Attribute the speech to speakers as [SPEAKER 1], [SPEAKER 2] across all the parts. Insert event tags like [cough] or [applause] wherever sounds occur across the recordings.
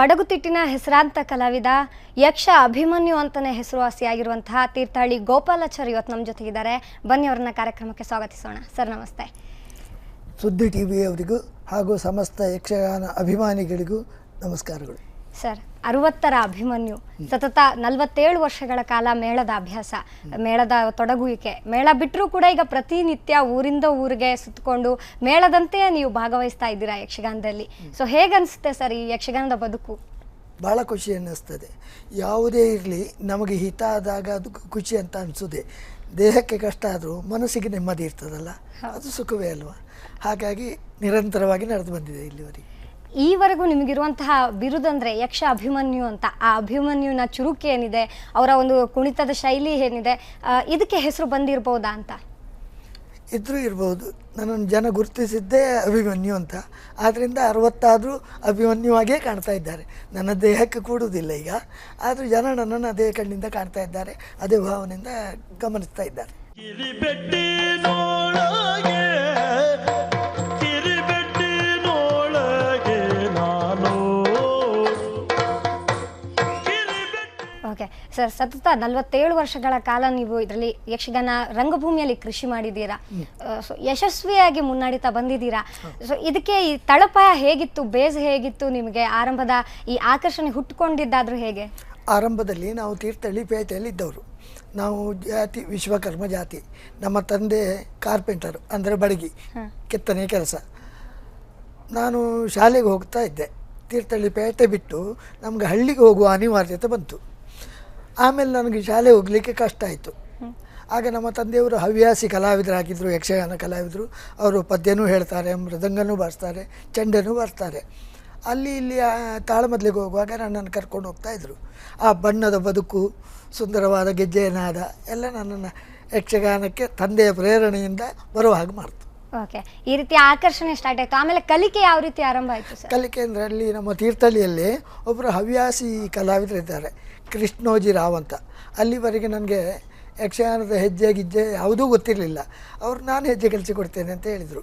[SPEAKER 1] ಬಡಗುತಿಟ್ಟಿನ ಹೆಸರಾಂತ ಕಲಾವಿದ ಯಕ್ಷ ಅಭಿಮನ್ಯು ಅಂತಲೇ ಹೆಸರುವಾಸಿಯಾಗಿರುವಂತಹ ತೀರ್ಥಹಳ್ಳಿ ಗೋಪಾಲಾಚಾರ್ ಇವತ್ತು ನಮ್ಮ ಜೊತೆಗಿದ್ದಾರೆ. ಬನ್ನಿ ಅವರನ್ನ ಕಾರ್ಯಕ್ರಮಕ್ಕೆ ಸ್ವಾಗತಿಸೋಣ. ಸರ್ ನಮಸ್ತೆ.
[SPEAKER 2] ಸುದ್ದಿ ಟಿವಿ ವಿಯವರಿಗೂ ಹಾಗೂ ಸಮಸ್ತ ಯಕ್ಷಗಾನ ಅಭಿಮಾನಿಗಳಿಗೂ ನಮಸ್ಕಾರಗಳು.
[SPEAKER 1] ಸರ್ ಅರವತ್ತರ ಅಭಿಮನ್ಯು. ಸತತ ನಲವತ್ತೇಳು ವರ್ಷಗಳ ಕಾಲ ಮೇಳದ ಅಭ್ಯಾಸ ಮೇಳದ ತೊಡಗುವಿಕೆ. ಮೇಳ ಬಿಟ್ಟರೂ ಕೂಡ ಈಗ ಪ್ರತಿನಿತ್ಯ ಊರಿಂದ ಊರಿಗೆ ಸುತ್ತಕೊಂಡು ಮೇಳದಂತೆ ನೀವು ಭಾಗವಹಿಸ್ತಾ ಇದ್ದೀರಾ ಯಕ್ಷಗಾನದಲ್ಲಿ? ಸೊ ಹೇಗನ್ಸುತ್ತೆ ಸರ್ ಈ ಯಕ್ಷಗಾನದ ಬದುಕು?
[SPEAKER 2] ಭಾಳ ಖುಷಿ ಅನ್ನಿಸ್ತದೆ. ಯಾವುದೇ ಇರಲಿ ನಮಗೆ ಹಿತ ಆದಾಗ ಅದು ಖುಷಿ ಅಂತ ಅನಿಸೋದೆ. ದೇಹಕ್ಕೆ ಕಷ್ಟ ಆದರೂ ಮನಸ್ಸಿಗೆ ನೆಮ್ಮದಿ ಇರ್ತದಲ್ಲ ಅದು ಸುಖವೇ ಅಲ್ವಾ? ಹಾಗಾಗಿ ನಿರಂತರವಾಗಿ ನಡೆದು ಬಂದಿದೆ ಇಲ್ಲಿವರೆಗೆ.
[SPEAKER 1] ಈವರೆಗೂ ನಿಮಗಿರುವಂತಹ ಅಂದರೆ ಯಕ್ಷ ಅಭಿಮನ್ಯು ಅಂತ. ಆ ಅಭಿಮನ್ಯುನ ಚುರುಕು ಏನಿದೆ ಅವರ ಒಂದು ಕುಣಿತದ ಶೈಲಿ ಏನಿದೆ ಆ, ಇದಕ್ಕೆ ಹೆಸರು ಬಂದಿರ್ಬೋದಾ ಅಂತ?
[SPEAKER 2] ಇದ್ರೂ ಇರ್ಬೋದು. ನನ್ನನ್ನು ಜನ ಗುರುತಿಸಿದ್ದೇ ಅಭಿಮನ್ಯು ಅಂತ. ಆದ್ದರಿಂದ ಅರವತ್ತಾದರೂ ಅಭಿಮನ್ಯುವಾಗೇ ಕಾಣ್ತಾ ಇದ್ದಾರೆ. ನನ್ನ ದೇಹಕ್ಕೆ ಕೂಡುವುದಿಲ್ಲ ಈಗ. ಆದರೂ ಜನ ನನ್ನನ್ನು ಅದೇ ಕಣ್ಣಿಂದ ಕಾಣ್ತಾ ಇದ್ದಾರೆ. ಅದೇ ಭಾವನೆಯಿಂದ ಗಮನಿಸ್ತಾ ಇದ್ದಾರೆ.
[SPEAKER 1] ಸರ್ ಸತತ ನಲವತ್ತೇಳು ವರ್ಷಗಳ ಕಾಲ ನೀವು ಇದರಲ್ಲಿ ಯಕ್ಷಗಾನ ರಂಗಭೂಮಿಯಲ್ಲಿ ಕೃಷಿ ಮಾಡಿದ್ದೀರಾ? ಸೊ ಯಶಸ್ವಿಯಾಗಿ ಮುನ್ನಡೀತಾ ಬಂದಿದ್ದೀರಾ? ಸೊ ಇದಕ್ಕೆ ಈ ತಳಪಾಯ ಹೇಗಿತ್ತು ಬೇಸ್ ಹೇಗಿತ್ತು ನಿಮಗೆ? ಆರಂಭದ ಈ ಆಕರ್ಷಣೆ ಹುಟ್ಟುಕೊಂಡಿದ್ದಾದ್ರೂ ಹೇಗೆ?
[SPEAKER 2] ಆರಂಭದಲ್ಲಿ ನಾವು ತೀರ್ಥಹಳ್ಳಿ ಪೇಟೆಯಲ್ಲಿ ಇದ್ದವರು. ನಾವು ಜಾತಿ ವಿಶ್ವಕರ್ಮ ಜಾತಿ ನಮ್ಮ ತಂದೆ ಕಾರ್ಪೆಂಟರ್ ಅಂದರೆ ಬಡಗಿ ಕೆತ್ತನೆ ಕೆಲಸ. ನಾನು ಶಾಲೆಗೆ ಹೋಗ್ತಾ ಇದ್ದೆ. ತೀರ್ಥಹಳ್ಳಿ ಪೇಟೆ ಬಿಟ್ಟು ನಮಗೆ ಹಳ್ಳಿಗೆ ಹೋಗುವ ಅನಿವಾರ್ಯತೆ ಬಂತು. ಆಮೇಲೆ ನನಗೆ ಶಾಲೆ ಹೋಗಲಿಕ್ಕೆ ಕಷ್ಟ ಆಯಿತು. ಆಗ ನಮ್ಮ ತಂದೆಯವರು ಹವ್ಯಾಸಿ ಕಲಾವಿದರಾಗಿದ್ದರು ಯಕ್ಷಗಾನ ಕಲಾವಿದರು. ಅವರು ಪದ್ಯನೂ ಹೇಳ್ತಾರೆ ಮೃದಂಗನೂ ಬಾರಿಸ್ತಾರೆ ಚೆಂಡನೂ ಬರ್ತಾರೆ ಅಲ್ಲಿ ಇಲ್ಲಿ ತಾಳಮದ್ಲಿಗೆ ಹೋಗುವಾಗ ನನ್ನನ್ನು ಕರ್ಕೊಂಡು ಹೋಗ್ತಾ ಇದ್ದರು ಆ ಬಣ್ಣದ ಬದುಕು ಸುಂದರವಾದ ಗೆಜ್ಜೆಯ ನಾದ ಎಲ್ಲ ನನ್ನನ್ನು ಯಕ್ಷಗಾನಕ್ಕೆ ತಂದೆಯ ಪ್ರೇರಣೆಯಿಂದ ಬರುವ ಹಾಗೆ ಮಾಡ್ತು.
[SPEAKER 1] ಓಕೆ. ಈ ರೀತಿ ಆಕರ್ಷಣೆ ಸ್ಟಾರ್ಟ್ ಆಯಿತು. ಆಮೇಲೆ ಕಲಿಕೆ ಯಾವ ರೀತಿ ಆರಂಭ ಆಯಿತು
[SPEAKER 2] ಕಲಿಕೆ ಅಂದರೆ ಅಲ್ಲಿ ನಮ್ಮ ತೀರ್ಥಹಳ್ಳಿಯಲ್ಲಿ ಒಬ್ಬರು ಹವ್ಯಾಸಿ ಕಲಾವಿದರಿದ್ದಾರೆ ಕೃಷ್ಣೋಜಿ ರಾವ್ ಅಂತ. ಅಲ್ಲಿವರೆಗೆ ನನಗೆ ಯಕ್ಷಗಾನದ ಹೆಜ್ಜೆ ಗಿಜ್ಜೆ ಯಾವುದೂ ಗೊತ್ತಿರಲಿಲ್ಲ. ಅವ್ರು ನಾನು ಹೆಜ್ಜೆ ಕಲಿಸಿಕೊಡ್ತೇನೆ ಅಂತ ಹೇಳಿದರು.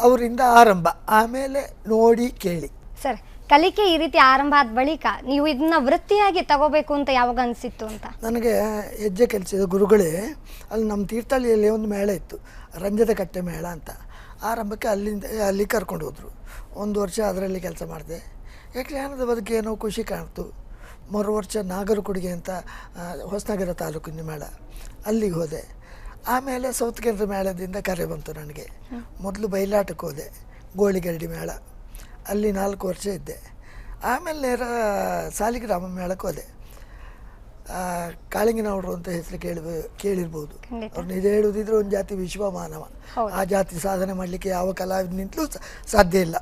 [SPEAKER 2] ಅವರಿಂದ ಆರಂಭ. ಆಮೇಲೆ ನೋಡಿ ಕೇಳಿ.
[SPEAKER 1] ಸರ್ ಕಲಿಕೆ ಈ ರೀತಿ ಆರಂಭ ಆದ ಬಳಿಕ ನೀವು ಇದನ್ನ ವೃತ್ತಿಯಾಗಿ ತಗೋಬೇಕು ಅಂತ ಯಾವಾಗ ಅನಿಸಿತ್ತು ಅಂತ?
[SPEAKER 2] ನನಗೆ ಹೆಜ್ಜೆ ಕಲಿಸಿದ ಗುರುಗಳೇ ಅಲ್ಲಿ ನಮ್ಮ ತೀರ್ಥಹಳ್ಳಿಯಲ್ಲಿ ಒಂದು ಮೇಳ ಇತ್ತು ರಂಜದ ಕಟ್ಟೆ ಮೇಳ ಅಂತ. ಆರಂಭಕ್ಕೆ ಅಲ್ಲಿಂದ ಅಲ್ಲಿ ಕರ್ಕೊಂಡು ಹೋದರು. ಒಂದು ವರ್ಷ ಅದರಲ್ಲಿ ಕೆಲಸ ಮಾಡಿದೆ. ಯಕ್ಷಗಾನದ ಬದುಕೇನೋ ಏನೋ ಖುಷಿ ಕಾಣ್ತು. ಮರು ನಾಗರ ಕೊಡುಗೆ ಅಂತ ಹೊಸನಗರ ತಾಲೂಕಿನ ಮೇಳ. ಅಲ್ಲಿಗೆ ಹೋದೆ. ಆಮೇಲೆ ಸೌತ್ ಕೇಂದ್ರ ಮೇಳದಿಂದ ಕರೆ ಬಂತು ನನಗೆ. ಮೊದಲು ಬಯಲಾಟಕ್ಕೆ ಹೋದೆ ಗೋಳಿಗರಡಿ ಮೇಳ. ಅಲ್ಲಿ ನಾಲ್ಕು ವರ್ಷ ಇದ್ದೆ. ಆಮೇಲೆ ನೇರ ಸಾಲಿಗ್ರಾಮ ಮೇಳಕ್ಕೆ ಹೋದೆ. ಕಾಳಿಂಗನವ್ರು ಅಂತ ಹೆಸರು ಕೇಳಿ ಕೇಳಿರ್ಬೋದು. ಅವ್ರನ್ನ ಇದು ಹೇಳುವುದಿದ್ರೆ ಒಂದು ಜಾತಿ ವಿಶ್ವಮಾನವ.
[SPEAKER 1] ಮಾನವ
[SPEAKER 2] ಆ ಜಾತಿ ಸಾಧನೆ ಮಾಡಲಿಕ್ಕೆ ಯಾವ ಕಲಾವಿದ ನಿಂತಲೂ ಸಾಧ್ಯ ಇಲ್ಲ.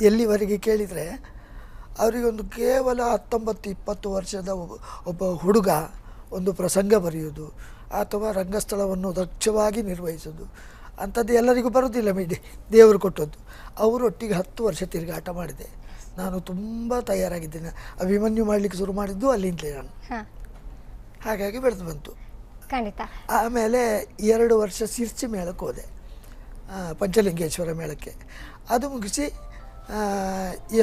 [SPEAKER 2] ಎಲ್ಲಿವರೆಗೆ ಕೇಳಿದರೆ ಅವರಿಗೊಂದು ಕೇವಲ ಹತ್ತೊಂಬತ್ತು ಇಪ್ಪತ್ತು ವರ್ಷದ ಒಬ್ಬ ಒಬ್ಬ ಹುಡುಗ ಒಂದು ಪ್ರಸಂಗ ಬರೆಯೋದು ಅಥವಾ ರಂಗಸ್ಥಳವನ್ನು ದಕ್ಷವಾಗಿ ನಿರ್ವಹಿಸೋದು ಅಂಥದ್ದು ಎಲ್ಲರಿಗೂ ಬರೋದಿಲ್ಲ ಮೇಡಿ ದೇವರು ಕೊಟ್ಟದ್ದು. ಅವರೊಟ್ಟಿಗೆ ಹತ್ತು ವರ್ಷ ತಿರುಗಾಟ ಮಾಡಿದೆ. ನಾನು ತುಂಬ ತಯಾರಾಗಿದ್ದೇನೆ. ಅಭಿಮನ್ಯು ಮಾಡಲಿಕ್ಕೆ ಶುರು ಮಾಡಿದ್ದು ಅಲ್ಲಿಂದಲೇ ನಾನು. ಹಾಗಾಗಿ ಬೆಳೆದು ಬಂತು.
[SPEAKER 1] ಖಂಡಿತ.
[SPEAKER 2] ಆಮೇಲೆ ಎರಡು ವರ್ಷ ಸಿರ್ಸಿ ಮೇಳಕ್ಕೆ ಹೋದೆ ಪಂಚಲಿಂಗೇಶ್ವರ ಮೇಳಕ್ಕೆ. ಅದು ಮುಗಿಸಿ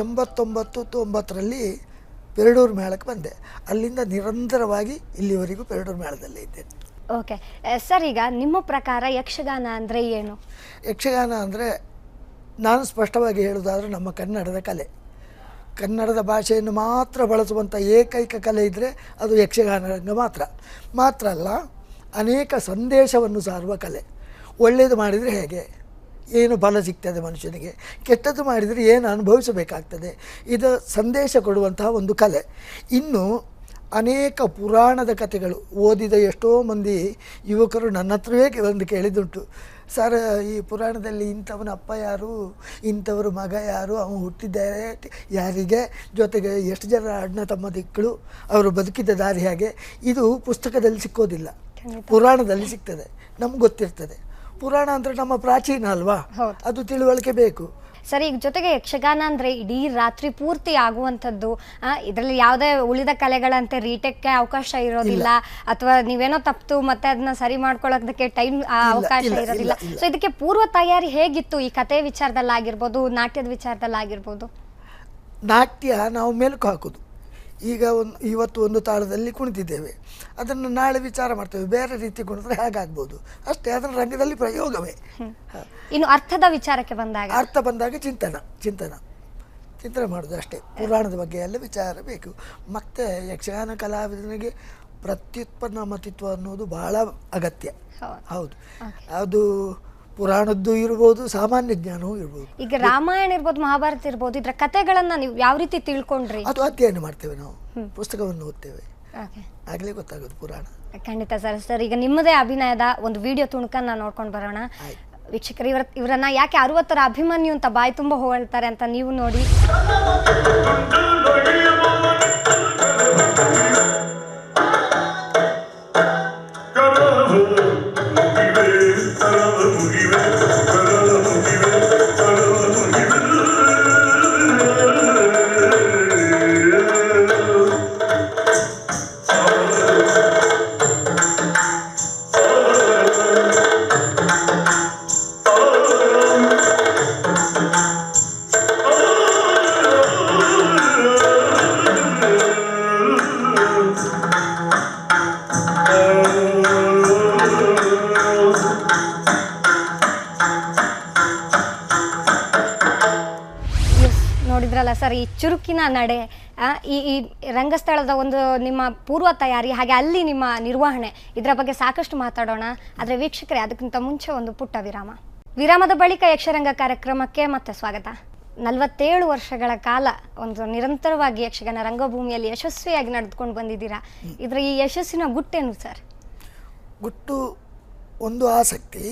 [SPEAKER 2] ಎಂಬತ್ತೊಂಬತ್ತು ತೊಂಬತ್ತರಲ್ಲಿ ಪೆರಡೂರು ಮೇಳಕ್ಕೆ ಬಂದೆ. ಅಲ್ಲಿಂದ ನಿರಂತರವಾಗಿ ಇಲ್ಲಿವರೆಗೂ ಪೆರಡೂರು ಮೇಳದಲ್ಲೇ ಇದ್ದೇನೆ
[SPEAKER 1] ಓಕೆ. ಸರ್ ಈಗ ನಿಮ್ಮ ಪ್ರಕಾರ ಯಕ್ಷಗಾನ ಅಂದರೆ ಏನು?
[SPEAKER 2] ಯಕ್ಷಗಾನ ಅಂದರೆ ನಾನು ಸ್ಪಷ್ಟವಾಗಿ ಹೇಳೋದಾದ್ರೆ ನಮ್ಮ ಕನ್ನಡದ ಕಲೆ. ಕನ್ನಡದ ಭಾಷೆಯನ್ನು ಮಾತ್ರ ಬಳಸುವಂಥ ಏಕೈಕ ಕಲೆ ಇದ್ದರೆ ಅದು ಯಕ್ಷಗಾನ ರಂಗ ಮಾತ್ರ. ಮಾತ್ರ ಅಲ್ಲ ಅನೇಕ ಸಂದೇಶವನ್ನು ಸಾರುವ ಕಲೆ. ಒಳ್ಳೆಯದು ಮಾಡಿದರೆ ಹೇಗೆ? ಏನು ಬಲ ಸಿಗ್ತದೆ ಮನುಷ್ಯನಿಗೆ. ಕೆಟ್ಟದ್ದು ಮಾಡಿದರೆ ಏನು ಅನುಭವಿಸಬೇಕಾಗ್ತದೆ. ಇದು ಸಂದೇಶ ಕೊಡುವಂತಹ ಒಂದು ಕಲೆ. ಇನ್ನು ಅನೇಕ ಪುರಾಣದ ಕಥೆಗಳು ಓದಿದ ಎಷ್ಟೋ ಮಂದಿ ಯುವಕರು ನನ್ನ ಹತ್ರವೇ ಒಂದು ಕೇಳಿದುಂಟು ಸರ್ ಈ ಪುರಾಣದಲ್ಲಿ ಇಂಥವನ ಅಪ್ಪ ಯಾರು? ಇಂಥವ್ರ ಮಗ ಯಾರು? ಅವನು ಹುಟ್ಟಿದ್ದಾರೆ. ಯಾರಿಗೆ? ಜೊತೆಗೆ ಎಷ್ಟು ಜನ ಅಣ್ಣ ತಮ್ಮ ದಿಕ್ಕಳು? ಅವರು ಬದುಕಿದ ದಾರಿ ಹಾಗೆ? ಇದು ಪುಸ್ತಕದಲ್ಲಿ ಸಿಕ್ಕೋದಿಲ್ಲ. ಪುರಾಣದಲ್ಲಿ ಸಿಗ್ತದೆ. ನಮ್ಗೆ ಗೊತ್ತಿರ್ತದೆ. ಪುರಾಣ ಅಂದ್ರೆ ನಮ್ಮ ಪ್ರಾಚೀನ ಅಲ್ವಾ. ಅದು ತಿಳುವಳಿಕೆ ಬೇಕು.
[SPEAKER 1] ಸರಿ ಈಗ ಜೊತೆಗೆ ಯಕ್ಷಗಾನ ಅಂದ್ರೆ ಇಡೀ ರಾತ್ರಿ ಪೂರ್ತಿ ಆಗುವಂಥದ್ದು ಇದರಲ್ಲಿ ಯಾವುದೇ ಉಳಿದ ಕಲೆಗಳಂತೆ ರೀಟೆಕ್ಗೆ ಅವಕಾಶ ಇರೋದಿಲ್ಲ. ಅಥವಾ ನೀವೇನೋ ತಪ್ಪು ಮತ್ತೆ ಅದನ್ನ ಸರಿ ಮಾಡ್ಕೊಳ್ಳೋದಕ್ಕೆ ಟೈಮ್ ಅವಕಾಶ ಇರೋದಿಲ್ಲ. ಸೊ ಇದಕ್ಕೆ ಪೂರ್ವ ತಯಾರಿ ಹೇಗಿತ್ತು ಈ ಕತೆ ವಿಚಾರದಲ್ಲಾಗಿರ್ಬೋದು ನಾಟ್ಯದ ವಿಚಾರದಲ್ಲಾಗಿರ್ಬೋದು?
[SPEAKER 2] ನಾಟ್ಯ ನಾವು ಮೆಲುಕು ಹಾಕೋದು. ಈಗ ಒಂದು ಇವತ್ತು ಒಂದು ತಾಳದಲ್ಲಿ ಕುಣಿತಿದ್ದೇವೆ ಅದನ್ನು ನಾಳೆ ವಿಚಾರ ಮಾಡ್ತೇವೆ. ಬೇರೆ ರೀತಿ ಕುಣಿದ್ರೆ ಹೇಗಾಗ್ಬೋದು. ಅಷ್ಟೇ ಅದರ ರಂಗದಲ್ಲಿ ಪ್ರಯೋಗವೇ.
[SPEAKER 1] ಇನ್ನು ಅರ್ಥದ ವಿಚಾರಕ್ಕೆ ಬಂದಾಗ?
[SPEAKER 2] ಅರ್ಥ ಬಂದಾಗ ಚಿಂತನ ಚಿಂತನ. ಚಿಂತನೆ ಮಾಡೋದು ಅಷ್ಟೇ. ಪುರಾಣದ ಬಗ್ಗೆ ಎಲ್ಲ ವಿಚಾರ ಬೇಕು. ಮತ್ತು ಯಕ್ಷಗಾನ ಕಲಾವಿದನಿಗೆ ಪ್ರತ್ಯುತ್ಪನ್ನ ಮತಿತ್ವ ಅನ್ನೋದು ಬಹಳ ಅಗತ್ಯ.
[SPEAKER 1] ಹೌದು.
[SPEAKER 2] ಹೌದು. ಅದು ಪುರಾಣದ್ದು ಇರ್ಬೋದು ಸಾಮಾನ್ಯ ಜ್ಞಾನವೂ ಇರ್ಬೋದು.
[SPEAKER 1] ಈಗ ರಾಮಾಯಣ ಇರ್ಬೋದು ಮಹಾಭಾರತ ಇರ್ಬೋದು ಇದರ ಕಥೆಗಳನ್ನ ನೀವು ಯಾವ ರೀತಿ ತಿಳ್ಕೊಂಡ್ರಿ?
[SPEAKER 2] ಅದು ಅಧ್ಯಯನ ಮಾಡ್ತೇವೆ ನಾವು ಪುಸ್ತಕವನ್ನು ಓದ್ತೇವೆ.
[SPEAKER 1] ಓಕೆ.
[SPEAKER 2] ಆಗಲೇ ಗೊತ್ತಾಗೋದು ಪುರಾಣ.
[SPEAKER 1] ಖಂಡಿತ ಸರ್ ಸರ್ ಈಗ ನಿಮ್ಮದೇ ಅಭಿನಯದ ಒಂದು ವಿಡಿಯೋ ತುಣುಕನ್ನ ನೋಡ್ಕೊಂಡು ಬರೋಣ.
[SPEAKER 2] ವೀಕ್ಷಕರ
[SPEAKER 1] ವೀಕ್ಷಕರು ಇವರ ಇವರನ್ನ ಯಾಕೆ ಅರವತ್ತರ ಅಭಿಮನ್ಯು ಅಂತ ಬಾಯಿ ತುಂಬ ಹೊಗಳ್ತಾರೆ ಅಂತ ನೀವು ನೋಡಿ. ನೋಡಿದ್ರಲ್ಲ ಸರ್, ಈ ಚುರುಕಿನ ನಡೆ ಈ ಈ ರಂಗಸ್ಥಳದ ಒಂದು ನಿಮ್ಮ ಪೂರ್ವ ತಯಾರಿ, ಹಾಗೆ ಅಲ್ಲಿ ನಿಮ್ಮ ನಿರ್ವಹಣೆ, ಇದರ ಬಗ್ಗೆ ಸಾಕಷ್ಟು ಮಾತಾಡೋಣ. ಆದರೆ ವೀಕ್ಷಕರೇ, ಅದಕ್ಕಿಂತ ಮುಂಚೆ ಒಂದು ಪುಟ್ಟ ವಿರಾಮ. ವಿರಾಮದ ಬಳಿಕ ಯಕ್ಷರಂಗ ಕಾರ್ಯಕ್ರಮಕ್ಕೆ ಮತ್ತೆ ಸ್ವಾಗತ. ನಲವತ್ತೇಳು ವರ್ಷಗಳ ಕಾಲ ಒಂದು ನಿರಂತರವಾಗಿ ಯಕ್ಷಗಾನ ರಂಗಭೂಮಿಯಲ್ಲಿ ಯಶಸ್ವಿಯಾಗಿ ನಡೆದುಕೊಂಡು ಬಂದಿದ್ದೀರಾ? ಇದರ ಈ ಯಶಸ್ಸಿನ ಗುಟ್ಟೇನು ಸರ್?
[SPEAKER 2] ಗುಟ್ಟು ಒಂದು ಆಸಕ್ತಿ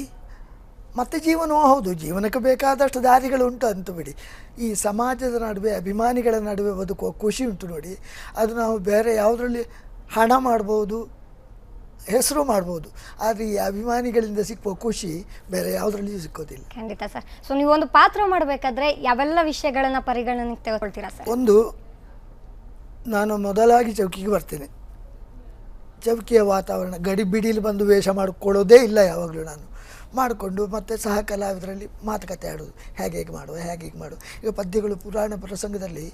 [SPEAKER 2] ಮತ್ತು ಜೀವನವೂ ಹೌದು ಜೀವನಕ್ಕೆ ಬೇಕಾದಷ್ಟು ದಾರಿಗಳು ಉಂಟು ಅಂತ ಬಿಡಿ. ಈ ಸಮಾಜದ ನಡುವೆ ಅಭಿಮಾನಿಗಳ ನಡುವೆ ಬದುಕುವ ಖುಷಿ ಉಂಟು ನೋಡಿ. ಅದು ನಾವು ಬೇರೆ ಯಾವುದರಲ್ಲಿ ಹಣ ಮಾಡ್ಬೋದು ಹೆಸರು ಮಾಡ್ಬೋದು ಆದರೆ ಈ ಅಭಿಮಾನಿಗಳಿಂದ ಸಿಕ್ಕುವ ಖುಷಿ ಬೇರೆ ಯಾವುದರಲ್ಲಿಯೂ ಸಿಕ್ಕೋದಿಲ್ಲ.
[SPEAKER 1] ಖಂಡಿತ ಸರ್. ಸೊ ನೀವು ಒಂದು ಪಾತ್ರ ಮಾಡಬೇಕಾದ್ರೆ ಯಾವೆಲ್ಲ ವಿಷಯಗಳನ್ನು ಪರಿಗಣನೆಗೆ ತೆಗೆದುಕೊಳ್ತೀರಾ ಸರ್?
[SPEAKER 2] ಒಂದು ನಾನು ಮೊದಲಾಗಿ ಚೌಕಿಗೆ ಬರ್ತೇನೆ. ಚೌಕಿಯ ವಾತಾವರಣ ಗಡಿ ಬಿಡಿಲಿ ಬಂದು ವೇಷ ಮಾಡಿಕೊಳ್ಳೋದೇ ಇಲ್ಲ ಯಾವಾಗಲೂ ನಾನು. ಮಾಡಿಕೊಂಡು ಮತ್ತೆ ಸಹ ಕಲಾವಿದರಲ್ಲಿ ಮಾತುಕತೆ ಆಡೋದು ಹೇಗೆ ಹೇಗೆ ಮಾಡುವ ಹೇಗೆ ಹೇಗೆ ಮಾಡು ಈಗ ಪದ್ಯಗಳು ಪುರಾಣ ಪ್ರಸಂಗದಲ್ಲಿ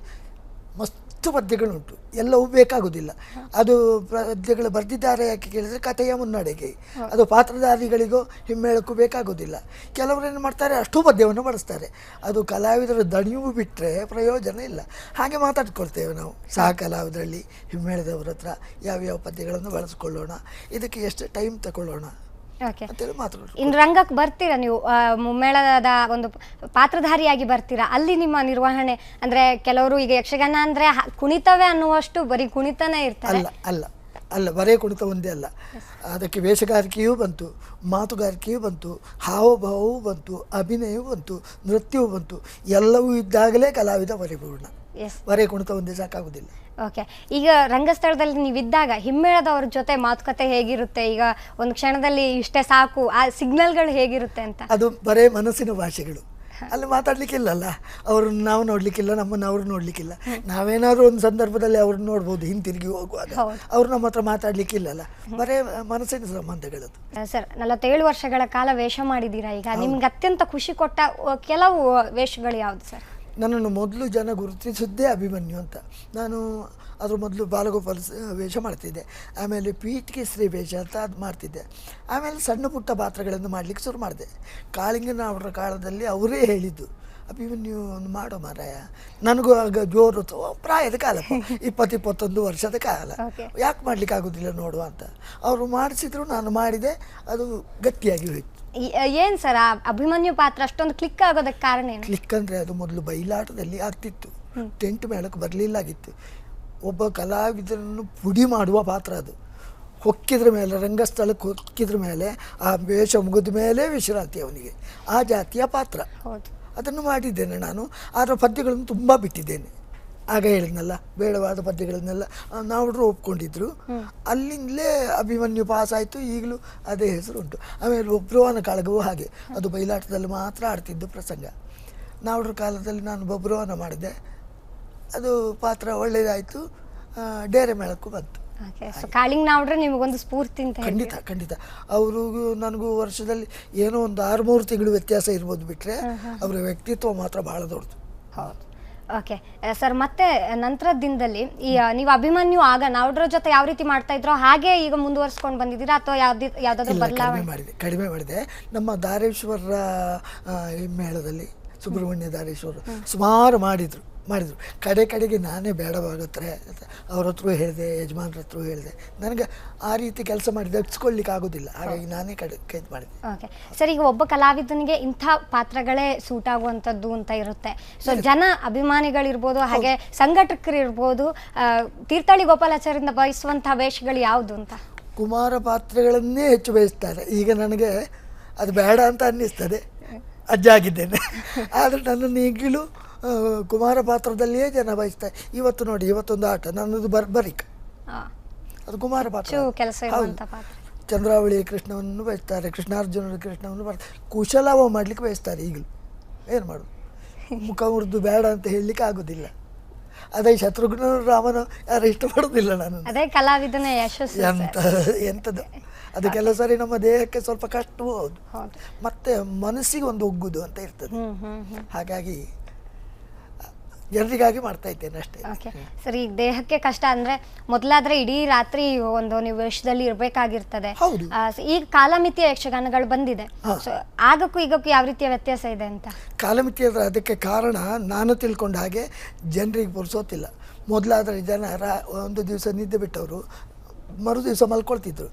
[SPEAKER 2] ಮಸ್ತು ಪದ್ಯಗಳುಂಟು. ಎಲ್ಲವೂ ಬೇಕಾಗುವುದಿಲ್ಲ ಅದು ಪದ್ಯಗಳು ಬರೆದಿದ್ದಾರೆ ಯಾಕೆ ಕೇಳಿದರೆ ಕಥೆಯ ಮುನ್ನಡೆಗೆ. ಅದು ಪಾತ್ರಧಾರಿಗಳಿಗೋ ಹಿಮ್ಮೇಳಕ್ಕೂ ಬೇಕಾಗೋದಿಲ್ಲ. ಕೆಲವರು ಏನು ಮಾಡ್ತಾರೆ ಅಷ್ಟು ಪದ್ಯವನ್ನು ಬಳಸ್ತಾರೆ. ಅದು ಕಲಾವಿದರ ದಣಿವು ಬಿಟ್ಟರೆ ಪ್ರಯೋಜನ ಇಲ್ಲ. ಹಾಗೆ ಮಾತಾಡ್ಕೊಳ್ತೇವೆ ನಾವು. ಸಹ ಕಲಾವಿದರಲ್ಲಿ ಹಿಮ್ಮೇಳದವ್ರ ಹತ್ರ ಯಾವ್ಯಾವ ಪದ್ಯಗಳನ್ನು ಬಳಸ್ಕೊಳ್ಳೋಣ. ಇದಕ್ಕೆ ಎಷ್ಟು ಟೈಮ್ ತಗೊಳ್ಳೋಣ? ಅಂತೇಳಿ ಮಾತಾಡೋದು
[SPEAKER 1] ಇನ್ನು ರಂಗಕ್ಕೆ ಬರ್ತೀರಾ ನೀವು? ಮೇಳದ ಒಂದು ಪಾತ್ರಧಾರಿಯಾಗಿ ಬರ್ತೀರಾ? ಅಲ್ಲಿ ನಿಮ್ಮ ನಿರ್ವಹಣೆ ಅಂದ್ರೆ ಕೆಲವರು ಈಗ ಯಕ್ಷಗಾನ ಅಂದ್ರೆ ಕುಣಿತವೇ ಅನ್ನುವಷ್ಟು ಬರೀ ಕುಣಿತನೇ ಇರ್ತಾರೆ.
[SPEAKER 2] ಅಲ್ಲ ಅಲ್ಲ ಅಲ್ಲ ಬರೇ ಕುಣಿತ ಒಂದೇ ಅಲ್ಲ. ಅದಕ್ಕೆ ವೇಷಗಾರಿಕೆಯೂ ಬಂತು ಮಾತುಗಾರಿಕೆಯೂ ಬಂತು ಹಾವಭಾವವೂ ಬಂತು ಅಭಿನಯವೂ ಬಂತು ನೃತ್ಯವೂ ಬಂತು ಎಲ್ಲವೂ ಇದ್ದಾಗಲೇ ಕಲಾವಿದ ಪರಿಪೂರ್ಣ ಬರೇ ಕುಣಿತ ಒಂದೇ ಸಾಕಾಗುವುದಿಲ್ಲ.
[SPEAKER 1] ಓಕೆ ಈಗ ರಂಗಸ್ಥಳದಲ್ಲಿ ನೀವಿದ್ದಾಗ ಹಿಮ್ಮೇಳದವ್ರ ಜೊತೆ ಮಾತುಕತೆ ಹೇಗಿರುತ್ತೆ? ಈಗ ಒಂದು ಕ್ಷಣದಲ್ಲಿ ಇಷ್ಟೇ ಸಾಕು. ಆ ಸಿಗ್ನಲ್ಗಳು ಹೇಗಿರುತ್ತೆ ಅಂತ?
[SPEAKER 2] ಅದು ಬರೇ ಮನಸ್ಸಿನ ಭಾಷೆಗಳು. ಅಲ್ಲಿ ಮಾತಾಡ್ಲಿಕ್ಕಿಲ್ಲಲ್ಲ? ಅವ್ರನ್ನ ನಾವು ನೋಡ್ಲಿಕ್ಕಿಲ್ಲ ನಮ್ಮನ್ನು ಅವ್ರು ನೋಡ್ಲಿಕ್ಕಿಲ್ಲ. ನಾವೇನಾದ್ರೂ ಒಂದು ಸಂದರ್ಭದಲ್ಲಿ ಅವ್ರನ್ನ ನೋಡ್ಬೋದು ಹಿಂತಿರುಗಿ ಹೋಗುವಾಗ. ಅವ್ರು ನಮ್ಮ ಹತ್ರ ಮಾತಾಡ್ಲಿಕ್ಕಿಲ್ಲಲ್ಲ? ಬರೇ ಮನಸ್ಸಿನ ಸಂಬಂಧಗಳದ್ದು
[SPEAKER 1] ಸರ್ ನಲವತ್ತೇಳು ವರ್ಷಗಳ ಕಾಲ ವೇಷ ಮಾಡಿದ್ದೀರಾ ಈಗ? ನಿಮ್ಗೆ ಅತ್ಯಂತ ಖುಷಿ ಕೊಟ್ಟ ಕೆಲವು ವೇಷಗಳು ಯಾವುದು ಸರ್?
[SPEAKER 2] ನನ್ನನ್ನು ಮೊದಲು ಜನ ಗುರುತಿಸಿದ್ದೇ ಅಭಿಮನ್ಯು ಅಂತ. ನಾನು ಅದ್ರ ಮೊದಲು ಬಾಲಗೋಪಾಲ್ ವೇಷ ಮಾಡ್ತಿದ್ದೆ. ಆಮೇಲೆ ಪೀಠಿಗೆ ಶ್ರೀ ವೇಷ ಅಂತ ಅದು ಮಾಡ್ತಿದ್ದೆ. ಆಮೇಲೆ ಸಣ್ಣ ಪುಟ್ಟ ಪಾತ್ರಗಳನ್ನು ಮಾಡಲಿಕ್ಕೆ ಶುರು ಮಾಡಿದೆ. ಕಾಳಿಂಗನ ಅವರ ಕಾಲದಲ್ಲಿ ಅವರೇ ಹೇಳಿದ್ದು. ಅಭಿಮನ್ಯು ಒಂದು ಮಾಡೋ ಮಾರಾಯ. ನನಗೂ ಆಗ ಜೋರು ತ- ಪ್ರಾಯದ ಕಾಲ ಇಪ್ಪತ್ತು ಇಪ್ಪತ್ತೊಂದು ವರ್ಷದ ಕಾಲ ಯಾಕೆ ಮಾಡ್ಲಿಕ್ಕೆ ಆಗೋದಿಲ್ಲ ನೋಡುವ ಅಂತ. ಅವರು ಮಾಡಿಸಿದ್ರು ನಾನು ಮಾಡಿದೆ ಅದು ಗಟ್ಟಿಯಾಗಿ ಹೋಯ್ತು.
[SPEAKER 1] ಏನು ಸರ್ ಆ ಅಭಿಮನ್ಯು ಪಾತ್ರ ಅಷ್ಟೊಂದು ಕ್ಲಿಕ್ ಆಗೋದಕ್ಕೆ ಕಾರಣ ಏನು?
[SPEAKER 2] ಕ್ಲಿಕ್ ಅಂದರೆ ಅದು ಮೊದಲು ಬಯಲಾಟದಲ್ಲಿ ಆಗ್ತಿತ್ತು. ಟೆಂಟ್ ಮೇಳಕ್ಕೆ ಬರಲಿಲ್ಲಾಗಿತ್ತು ಒಬ್ಬ ಕಲಾವಿದರನ್ನು ಪುಡಿ ಮಾಡುವ ಪಾತ್ರ ಅದು. ಹೊಕ್ಕಿದ್ರ ಮೇಲೆ ರಂಗಸ್ಥಳಕ್ಕೆ ಹೊಕ್ಕಿದ್ರ ಮೇಲೆ ಆ ವೇಷ ಮುಗಿದ ಮೇಲೆ ವಿಶ್ರಾಂತಿ ಅವನಿಗೆ. ಆ ಜಾತಿಯ ಪಾತ್ರ.
[SPEAKER 1] ಹೌದು.
[SPEAKER 2] ಅದನ್ನು ಮಾಡಿದ್ದೇನೆ ನಾನು. ಆದರೆ ಪದ್ಯಗಳನ್ನು ತುಂಬ ಬಿಟ್ಟಿದ್ದೇನೆ. ಆಗ ಹೇಳಿದ್ನಲ್ಲ, ಬೇಡವಾದ ಪದ್ಯಗಳನ್ನೆಲ್ಲ ನಾವುಡ್ರು ಒಪ್ಕೊಂಡಿದ್ರು. ಅಲ್ಲಿಂದಲೇ ಅಭಿಮನ್ಯು ಪಾಸ್ ಆಯಿತು ಈಗಲೂ ಅದೇ ಹೆಸರು ಉಂಟು ಆಮೇಲೆ ಬೊಬ್ರುವನ ಕಾಳಗವೂ ಹಾಗೆ. ಅದು ಬಯಲಾಟದಲ್ಲಿ ಮಾತ್ರ ಆಡ್ತಿದ್ದು ಪ್ರಸಂಗ. ನಾವುಡ್ರ ಕಾಲದಲ್ಲಿ ನಾನು ಬೊಬ್ರುವನ ಮಾಡಿದೆ ಅದು ಪಾತ್ರ ಒಳ್ಳೆಯದಾಯಿತು ಡೇರೆ ಮೇಳಕ್ಕೂ ಬಂತು.
[SPEAKER 1] ಕಾಳಿಂಗ್ ನಾವ್ರೆ ನಿಮಗೊಂದು ಸ್ಫೂರ್ತಿ ಅಂತ
[SPEAKER 2] ಖಂಡಿತ ಖಂಡಿತ. ಅವರು ನನಗೂ ವರ್ಷದಲ್ಲಿ ಏನೋ ಒಂದು ಆರು ಮೂರು ತಿಂಗಳು ವ್ಯತ್ಯಾಸ ಇರ್ಬೋದು ಬಿಟ್ಟರೆ ಅವರ ವ್ಯಕ್ತಿತ್ವ ಮಾತ್ರ ಭಾಳ ದೊಡ್ಡದು.
[SPEAKER 1] ಹೌದು. ಓಕೆ ಸರ್ ಮತ್ತೆ ನಂತರದ ದಿನದಲ್ಲಿ ಈ ನೀವು ಅಭಿಮನ್ಯು ಆಗ ನಾವ್ರ ಜೊತೆ ಯಾವ ರೀತಿ ಮಾಡ್ತಾ ಇದ್ರೋ ಹಾಗೆ ಈಗ ಮುಂದುವರ್ಸ್ಕೊಂಡು ಬಂದಿದ್ದೀರಾ ಅಥವಾ ಯಾವ್ದು ಯಾವ್ದಾದ್ರು ಬದಲಾವಣೆ?
[SPEAKER 2] ಮಾಡಿದೆ ಕಡಿಮೆ ಮಾಡಿದೆ. ನಮ್ಮ ದಾರೇಶ್ವರ ಮೇಳದಲ್ಲಿ ಸುಬ್ರಹ್ಮಣ್ಯ ದಾರೇಶ್ವರ ಸುಮಾರು ಮಾಡಿದರು. ಮಾಡಿದರು. ಕಡೆ ಕಡೆಗೆ ನಾನೇ ಬೇಡವಾಗತ್ರೆ ಅವ್ರ ಹತ್ರ ಹೇಳಿದೆ ಯಜಮಾನ್ರ ಹತ್ರ ಹೇಳಿದೆ. ನನಗೆ ಆ ರೀತಿ ಕೆಲಸ ಮಾಡಿ ದಕ್ಸ್ಕೊಳ್ಲಿಕ್ಕೆ ಆಗೋದಿಲ್ಲ. ಹಾಗಾಗಿ ನಾನೇ ಕಡೆ ಕೈದು ಮಾಡಿದೆ
[SPEAKER 1] ಓಕೆ. ಸರ್ ಈಗ ಒಬ್ಬ ಕಲಾವಿದನಿಗೆ ಇಂಥ ಪಾತ್ರಗಳೇ ಸೂಟ್ ಆಗುವಂಥದ್ದು ಅಂತ ಇರುತ್ತೆ. ಸೊ ಜನ ಅಭಿಮಾನಿಗಳಿರ್ಬೋದು ಹಾಗೆ ಸಂಘಟಕರಿರ್ಬೋದು ತೀರ್ಥಳ್ಳಿ ತೀರ್ಥಹಳ್ಳಿ ಗೋಪಾಲಾಚಾರ್ಯರಿಂದ ಬಯಸುವಂತಹ ವೇಷಗಳು ಯಾವುದು ಅಂತ?
[SPEAKER 2] ಕುಮಾರ ಪಾತ್ರಗಳನ್ನೇ ಹೆಚ್ಚು ಬಯಸ್ತಾರೆ ಈಗ ನನಗೆ ಅದು ಬೇಡ ಅಂತ ಅನ್ನಿಸ್ತದೆ. ಅಜ್ಜ ಆಗಿದ್ದೇನೆ [laughs] ಆದರೆ ನನ್ನನ್ನು ಈಗಲೂ ಕುಮಾರ ಪಾತ್ರದಲ್ಲಿಯೇ ಜನ ಬಯಸ್ತಾರೆ ಇವತ್ತು ನೋಡಿ ಇವತ್ತೊಂದು ಆಟ. ನನ್ನದು ಬರ್ಬರಿಕ್ ಅದು ಕುಮಾರ ಪಾತ್ರ.
[SPEAKER 1] ಕೆಲಸ
[SPEAKER 2] ಚಂದ್ರಾವಳಿ ಕೃಷ್ಣವನ್ನು ಬಯಸ್ತಾರೆ. ಕೃಷ್ಣಾರ್ಜುನ ಕೃಷ್ಣವನ್ನು ಬರ್ತಾರೆ ಕುಶಲವ ಮಾಡಲಿಕ್ಕೆ ಬಯಸ್ತಾರೆ ಈಗಲೂ. ಏನು ಮಾಡೋದು? ಮುಖ ಮುರಿದು ಬೇಡ ಅಂತ ಹೇಳಲಿಕ್ಕೆ ಆಗೋದಿಲ್ಲ. ಅದೇ ಶತ್ರುಘ್ನ ರಾಮನ ಯಾರು ಇಷ್ಟಪಡೋದಿಲ್ಲ ನಾನು
[SPEAKER 1] ಅದೇ ಕಲಾವಿದನ ಯಶಸ್ಸು.
[SPEAKER 2] ಎಂತ ಎಂಥದ್ದು ಅದು ಕೆಲವು ಸಾರಿ ನಮ್ಮ ದೇಹಕ್ಕೆ ಸ್ವಲ್ಪ ಕಷ್ಟವೂ ಹೌದು. ಮತ್ತೆ ಮನಸ್ಸಿಗೆ ಒಂದು ಒಗ್ಗುದು ಅಂತ ಇರ್ತದೆ. ಹಾಗಾಗಿ ಜನರಿಗಾಗಿ ಮಾಡ್ತಾ ಇದ್ದೇನೆ ಅಷ್ಟೇ.
[SPEAKER 1] ಓಕೆ ಸರಿ ಈಗ ದೇಹಕ್ಕೆ ಕಷ್ಟ ಅಂದ್ರೆ ಮೊದಲಾದ್ರೆ ಇಡೀ ರಾತ್ರಿ ಒಂದು ನೀವು ವೇಷದಲ್ಲಿ ಇರಬೇಕಾಗಿರ್ತದೆ. ಈಗ ಕಾಲಮಿತಿಯ ಯಕ್ಷಗಾನಗಳು ಬಂದಿದೆ. ಆಗಕ್ಕೂ ಈಗಕ್ಕೂ ಯಾವ ರೀತಿಯ ವ್ಯತ್ಯಾಸ ಇದೆ ಅಂತ?
[SPEAKER 2] ಕಾಲಮಿತಿ ಅಂದ್ರೆ ಅದಕ್ಕೆ ಕಾರಣ ನಾನು ತಿಳ್ಕೊಂಡ ಹಾಗೆ ಜನರಿಗೆ ಬರ್ಸೋತಿಲ್ಲ ಮೊದಲಾದ್ರೆ ಜನ ರಾ ಒಂದು ದಿವಸ ನಿದ್ದೆ ಬಿಟ್ಟವರು ಮರು ದಿವಸ ಮಲ್ಕೊಳ್ತಿದ್ರು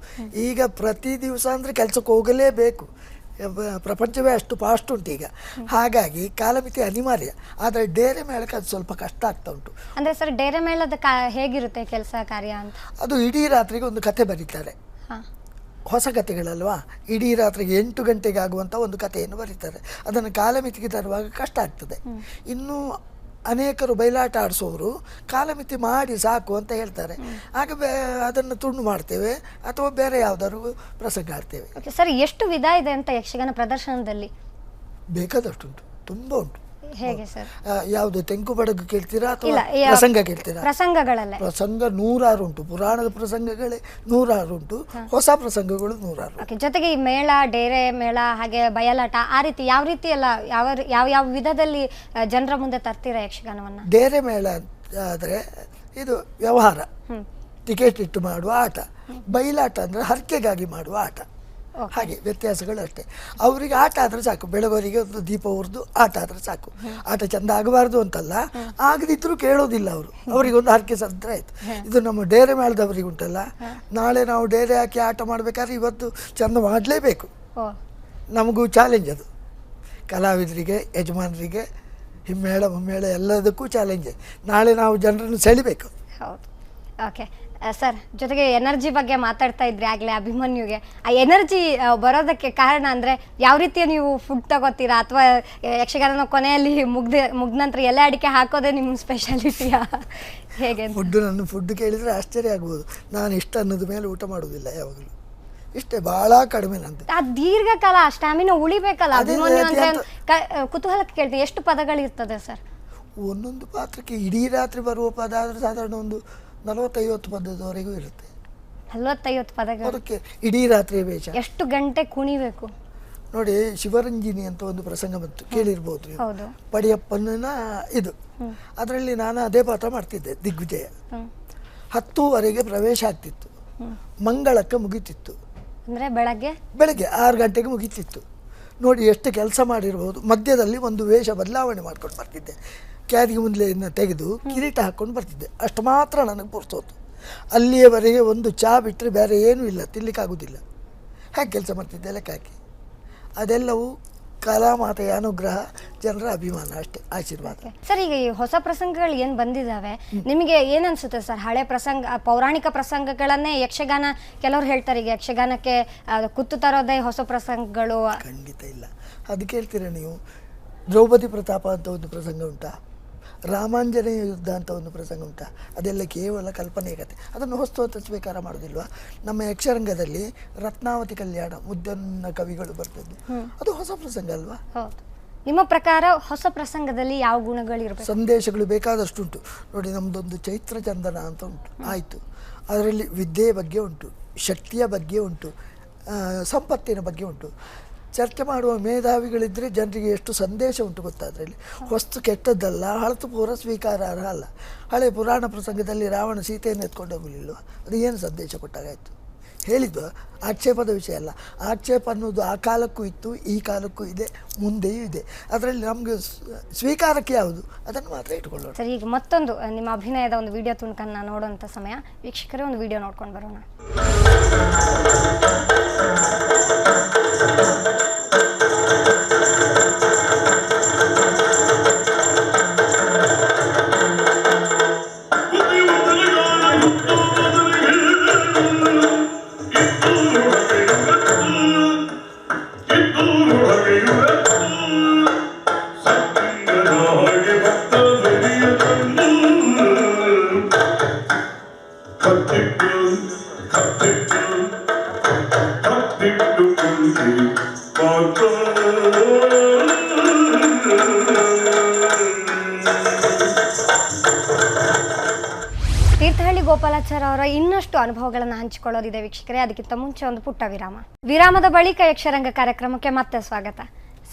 [SPEAKER 2] ಈಗ ಪ್ರತಿ ದಿವಸ ಅಂದರೆ ಕೆಲಸಕ್ಕೆ ಹೋಗಲೇಬೇಕು. ಪ್ರಪಂಚವೇ ಅಷ್ಟು ಫಾಸ್ಟ್ ಉಂಟು ಈಗ. ಹಾಗಾಗಿ ಕಾಲಮಿತಿ ಅನಿವಾರ್ಯ. ಆದರೆ ಡೇರೆ ಮೇಳಕ್ಕೆ ಅದು ಸ್ವಲ್ಪ ಕಷ್ಟ ಆಗ್ತಾ ಉಂಟು.
[SPEAKER 1] ಅಂದರೆ ಸರ್ ಡೇರೆ ಮೇಳದ ಕಾ ಹೇಗಿರುತ್ತೆ ಕೆಲಸ ಕಾರ್ಯ ಅಂತ?
[SPEAKER 2] ಅದು ಇಡೀ ರಾತ್ರಿಗೆ ಒಂದು ಕತೆ ಬರೀತಾರೆ.
[SPEAKER 1] ಹಾ.
[SPEAKER 2] ಹೊಸ ಕಥೆಗಳಲ್ವಾ ಇಡೀ ರಾತ್ರಿಗೆ ಎಂಟು ಗಂಟೆಗೆ ಆಗುವಂಥ ಒಂದು ಕಥೆಯನ್ನು ಬರೀತಾರೆ. ಅದನ್ನು ಕಾಲಮಿತಿಗೆ ತರುವಾಗ ಕಷ್ಟ ಆಗ್ತದೆ. ಇನ್ನು ಅನೇಕರು ಬಯಲಾಟ ಆಡಿಸೋರು ಕಾಲಮಿತಿ ಮಾಡಿ ಸಾಕು ಅಂತ ಹೇಳ್ತಾರೆ. ಆಗ ಬೇ ಅದನ್ನು ತುಂಡು ಮಾಡ್ತೇವೆ ಅಥವಾ ಬೇರೆ ಯಾವ್ದಾದ್ರು ಪ್ರಸಂಗ ಆಡ್ತೇವೆ.
[SPEAKER 1] ಓಕೆ ಸರ್ ಎಷ್ಟು ವಿಧ ಇದೆ ಅಂತ ಯಕ್ಷಗಾನ ಪ್ರದರ್ಶನದಲ್ಲಿ?
[SPEAKER 2] ಬೇಕಾದಷ್ಟುಂಟು ತುಂಬ ಉಂಟು.
[SPEAKER 1] ಹೇಗೆ ಸರ್?
[SPEAKER 2] ಯಾವುದು ತೆಂಕು ಬಡಗು ಕೇಳ್ತೀರಾ ಅಥವಾ ಪ್ರಸಂಗ ಕೇಳ್ತೀರಾ?
[SPEAKER 1] ಪ್ರಸಂಗಗಳಲ್ಲೇ.
[SPEAKER 2] ಪ್ರಸಂಗ ನೂರಾರು ಉಂಟು. ಪುರಾಣದ ಪ್ರಸಂಗಗಳೇ ನೂರಾರು ಉಂಟು. ಹೊಸ ಪ್ರಸಂಗಗಳು ನೂರಾರು
[SPEAKER 1] ಜೊತೆಗೆ ಈ ಮೇಳ ಡೇರೆ ಮೇಳ ಹಾಗೆ ಬಯಲಾಟ ಆ ರೀತಿ ಯಾವ ರೀತಿ ಎಲ್ಲ ಯಾವ ಯಾವ ಯಾವ ವಿಧದಲ್ಲಿ ಜನರ ಮುಂದೆ ತರ್ತೀರಾ ಯಕ್ಷಗಾನವನ್ನ?
[SPEAKER 2] ಡೇರೆ ಮೇಳ ಆದರೆ ಇದು ವ್ಯವಹಾರ. ಟಿಕೆಟ್ ಇಟ್ಟು ಮಾಡುವ ಆಟ. ಬಯಲಾಟ ಅಂದರೆ ಹರಕೆಗಾಗಿ ಮಾಡುವ ಆಟ. ಹಾಗೆ ವ್ಯತ್ಯಾಸಗಳು ಅಷ್ಟೇ ಅವರಿಗೆ ಆಟ ಆದರೆ ಸಾಕು. ಬೆಳಗೋರಿಗೆ ಒಂದು ದೀಪ ಉರಿದು ಆಟ ಆದರೆ ಸಾಕು. ಆಟ ಚಂದ ಆಗಬಾರ್ದು ಅಂತಲ್ಲ. ಆಗದಿದ್ರು ಕೇಳೋದಿಲ್ಲ ಅವರು. ಅವರಿಗೊಂದು ಹರಕೆ ಸಂತರ ಆಯ್ತು. ಇದು ನಮ್ಮ ಡೇರೆ ಮೇಳದವರಿಗೆ ಉಂಟಲ್ಲ. ನಾಳೆ ನಾವು ಡೇರೆ ಹಾಕಿ ಆಟ ಮಾಡ್ಬೇಕಾದ್ರೆ ಇವತ್ತು ಚಂದ ಮಾಡಲೇಬೇಕು. ನಮಗೂ ಚಾಲೆಂಜ್ ಅದು. ಕಲಾವಿದರಿಗೆ ಯಜಮಾನರಿಗೆ ಹಿಮ್ಮೇಳ ಮುಮ್ಮೇಳ ಎಲ್ಲದಕ್ಕೂ ಚಾಲೆಂಜ್ ನಾಳೆ ನಾವು ಜನರನ್ನು ಸೆಳಿಬೇಕು.
[SPEAKER 1] ಹೌದು. ಓಕೆ ಸರ್ ಜೊತೆಗೆ ಎನರ್ಜಿ ಬಗ್ಗೆ ಮಾತಾಡ್ತಾ ಇದ್ರಿ ಆಗಲೇ ಅಭಿಮನ್ಯುಗೆ. ಆ ಎನರ್ಜಿ ಬರೋದಕ್ಕೆ ಕಾರಣ ಅಂದರೆ ಯಾವ ರೀತಿಯ ನೀವು ಫುಡ್ ತಗೋತೀರಾ? ಅಥವಾ ಯಕ್ಷಗಾನ ಕೊನೆಯಲ್ಲಿ ಮುಗ್ದ ಮುಗ್ದ ನಂತರ ಎಲೆ ಅಡಿಕೆ ಹಾಕೋದೇ ನಿಮ್ಮ ಸ್ಪೆಷಾಲಿಟಿಯಾ ಹೇಗೆ?
[SPEAKER 2] ಫುಡ್ ನನ್ನ ಫುಡ್ ಕೇಳಿದರೆ ಆಶ್ಚರ್ಯ ಆಗ್ಬೋದು. ನಾನು ಇಷ್ಟ ಅನ್ನೋದ ಮೇಲೆ ಊಟ ಮಾಡೋದಿಲ್ಲ ಯಾವಾಗಲೂ. ಇಷ್ಟೇ ಬಹಳ ಕಡಿಮೆ ನಂದು
[SPEAKER 1] ಆ ದೀರ್ಘಕಾಲ ಸ್ಟ್ಯಾಮಿನ ಉಳಿಬೇಕಲ್ಲ? ಅಭಿಮನ್ಯು ಕುತೂಹಲಕ್ಕೆ ಕೇಳ್ತೀನಿ ಎಷ್ಟು ಪದಗಳಿರ್ತದೆ ಸರ್?
[SPEAKER 2] ಒಂದೊಂದು ಪಾತ್ರಕ್ಕೆ ಇಡೀ ರಾತ್ರಿ ಬರುವ ಪದ ಆದರೆ ಸಾಧಾರಣ ಒಂದು ನಲವತ್ತೈವತ್ತು ಪದದವರೆಗೂ ಇರುತ್ತೆ.
[SPEAKER 1] ನಲ್ವತ್ತೈವತ್ತು ಪದಗಳು.
[SPEAKER 2] ಅದಕ್ಕೆ ಇಡೀ ರಾತ್ರಿ ವೇಷ
[SPEAKER 1] ಎಷ್ಟು ಗಂಟೆ ಕುಣಿಬೇಕು?
[SPEAKER 2] ನೋಡಿ ಶಿವರಂಜಿನಿ ಅಂತ ಒಂದು ಪ್ರಸಂಗ ಬಂತು. ಕೇಳಿರ್ಬೋದು ನೀವು.
[SPEAKER 1] ಹೌದು.
[SPEAKER 2] ಪಡಿಯಪ್ಪನ ಇದು. ಅದರಲ್ಲಿ ನಾನು ಅದೇ ಪಾತ್ರ ಮಾಡ್ತಿದ್ದೆ ದಿಗ್ವಿಜಯ. ಹತ್ತೂವರೆಗೆ ಪ್ರವೇಶ ಆಗ್ತಿತ್ತು. ಮಂಗಳಕ್ಕೆ ಮುಗಿತಿತ್ತು.
[SPEAKER 1] ಅಂದ್ರೆ ಬೆಳಗ್ಗೆ?
[SPEAKER 2] ಬೆಳಗ್ಗೆ ಆರು ಗಂಟೆಗೆ ಮುಗಿತಿತ್ತು. ನೋಡಿ ಎಷ್ಟು ಕೆಲಸ ಮಾಡಿರ್ಬೋದು. ಮಧ್ಯದಲ್ಲಿ ಒಂದು ವೇಷ ಬದಲಾವಣೆ ಮಾಡ್ಕೊಂಡು ಬರ್ತಿದ್ದೆ. ಕ್ಯಾರಿಗೆ ಮುಂದೆಯನ್ನು ತೆಗೆದು ಕಿರೀಟ ಹಾಕ್ಕೊಂಡು ಬರ್ತಿದ್ದೆ. ಅಷ್ಟು ಮಾತ್ರ ನನಗೆ ಪುರ್ಸೋತು. ಅಲ್ಲಿಯವರೆಗೆ ಒಂದು ಚಹಾ ಬಿಟ್ಟರೆ ಬೇರೆ ಏನೂ ಇಲ್ಲ ತಿನ್ನಲಿಕ್ಕಾಗೋದಿಲ್ಲ ಹೇಗೆ ಕೆಲಸ ಮಾಡ್ತಿದ್ದೆ ಲೆಕ್ಕಾಕಿ ಅದೆಲ್ಲವೂ ಕಲಾಮಾತೆಯ ಅನುಗ್ರಹ ಜನರ ಅಭಿಮಾನ ಅಷ್ಟೇ ಆಶೀರ್ವಾದ.
[SPEAKER 1] ಸರ್ ಈಗ ಈ ಹೊಸ ಪ್ರಸಂಗಗಳು ಏನು ಬಂದಿದ್ದಾವೆ ನಿಮಗೆ ಏನು ಅನ್ಸುತ್ತೆ ಸರ್? ಹಳೆ ಪ್ರಸಂಗ ಪೌರಾಣಿಕ ಪ್ರಸಂಗಗಳನ್ನೇ ಯಕ್ಷಗಾನ ಕೆಲವರು ಹೇಳ್ತಾರೆ ಈಗ ಯಕ್ಷಗಾನಕ್ಕೆ ಕುತ್ತು ತರೋದೇ ಹೊಸ ಪ್ರಸಂಗಗಳು.
[SPEAKER 2] ಖಂಡಿತ ಇಲ್ಲ. ಅದು ಕೇಳ್ತೀರಾ ನೀವು? ದ್ರೌಪದಿ ಪ್ರತಾಪ ಅಂತ ಒಂದು ಪ್ರಸಂಗ ಉಂಟಾ? ರಾಮಾಂಜನೇಯ ಯುದ್ಧ ಅಂತ ಒಂದು ಪ್ರಸಂಗ ಉಂಟ. ಅದೆಲ್ಲ ಕೇವಲ ಕಲ್ಪನೆ ಕತೆ ಅದನ್ನು ಹೊಸ್ತು ಅಂತ ಸ್ವೀಕಾರ ಮಾಡೋದಿಲ್ವಾ? ನಮ್ಮ ಯಕ್ಷರಂಗದಲ್ಲಿ ರತ್ನಾವತಿ ಕಲ್ಯಾಣ ಮುದ್ದನ್ನ ಕವಿಗಳು ಬರ್ತದ್ದು ಅದು ಹೊಸ ಪ್ರಸಂಗ ಅಲ್ವಾ?
[SPEAKER 1] ನಿಮ್ಮ ಪ್ರಕಾರ ಹೊಸ ಪ್ರಸಂಗದಲ್ಲಿ ಯಾವ ಗುಣಗಳಿರಬೇಕು
[SPEAKER 2] ಸಂದೇಶಗಳು ಬೇಕಾದಷ್ಟು ಉಂಟು. ನೋಡಿ ನಮ್ಮದೊಂದು ಚೈತ್ರ ಚಂದನ ಅಂತ ಉಂಟು. ಆಯಿತು. ಅದರಲ್ಲಿ ವಿದ್ಯೆಯ ಬಗ್ಗೆ ಉಂಟು. ಶಕ್ತಿಯ ಬಗ್ಗೆ ಉಂಟು. ಸಂಪತ್ತಿನ ಬಗ್ಗೆ ಉಂಟು. ಚರ್ಚೆ ಮಾಡುವ ಮೇಧಾವಿಗಳಿದ್ದರೆ ಜನರಿಗೆ ಎಷ್ಟು ಸಂದೇಶ ಉಂಟು ಗೊತ್ತಾ ಅದರಲ್ಲಿ? ಹೊಸ್ತು ಕೆಟ್ಟದ್ದಲ್ಲ, ಹಳತು ಪೂರ ಸ್ವೀಕಾರಾರ್ಹ ಅಲ್ಲ. ಹಳೆ ಪುರಾಣ ಪ್ರಸಂಗದಲ್ಲಿ ರಾವಣ ಸೀತೆಯನ್ನು ಎತ್ಕೊಂಡು ಹೋಗಲಿಲ್ಲ ಅದು ಏನು ಸಂದೇಶ ಕೊಟ್ಟಾಗಾಯಿತು ಹೇಳಿದ್ದು ಆಕ್ಷೇಪದ ವಿಷಯ ಅಲ್ಲ. ಆಕ್ಷೇಪ ಅನ್ನೋದು ಆ ಕಾಲಕ್ಕೂ ಇತ್ತು, ಈ ಕಾಲಕ್ಕೂ ಇದೆ, ಮುಂದೆಯೂ ಇದೆ. ಅದರಲ್ಲಿ ನಮಗೆ ಸ್ವೀಕಾರಕ್ಕೆ ಯಾವುದು? ಅದನ್ನು ಮಾತ್ರ ಇಟ್ಕೊಳ್ಳೋಣ
[SPEAKER 1] ಸರಿ, ಈಗ ಮತ್ತೊಂದು ನಿಮ್ಮ ಅಭಿನಯದ ಒಂದು ವಿಡಿಯೋ ತುಣುಕನ್ನು ನೋಡುವಂಥ ಸಮಯ. ವೀಕ್ಷಕರೇ, ಒಂದು ವಿಡಿಯೋ ನೋಡ್ಕೊಂಡು ಬರೋಣ. ಇನ್ನಷ್ಟು ಅನುಭವಗಳನ್ನು ಹಂಚಿಕೊಳ್ಳೋದಿದೆ ವೀಕ್ಷಕರೇ. ಅದಕ್ಕಿಂತ ಮುಂಚೆ ಒಂದು ಪುಟ್ಟ ವಿರಾಮ. ವಿರಾಮದ ಬಳಿಕ ಯಕ್ಷರಂಗ ಕಾರ್ಯಕ್ರಮಕ್ಕೆ ಮತ್ತೆ ಸ್ವಾಗತ.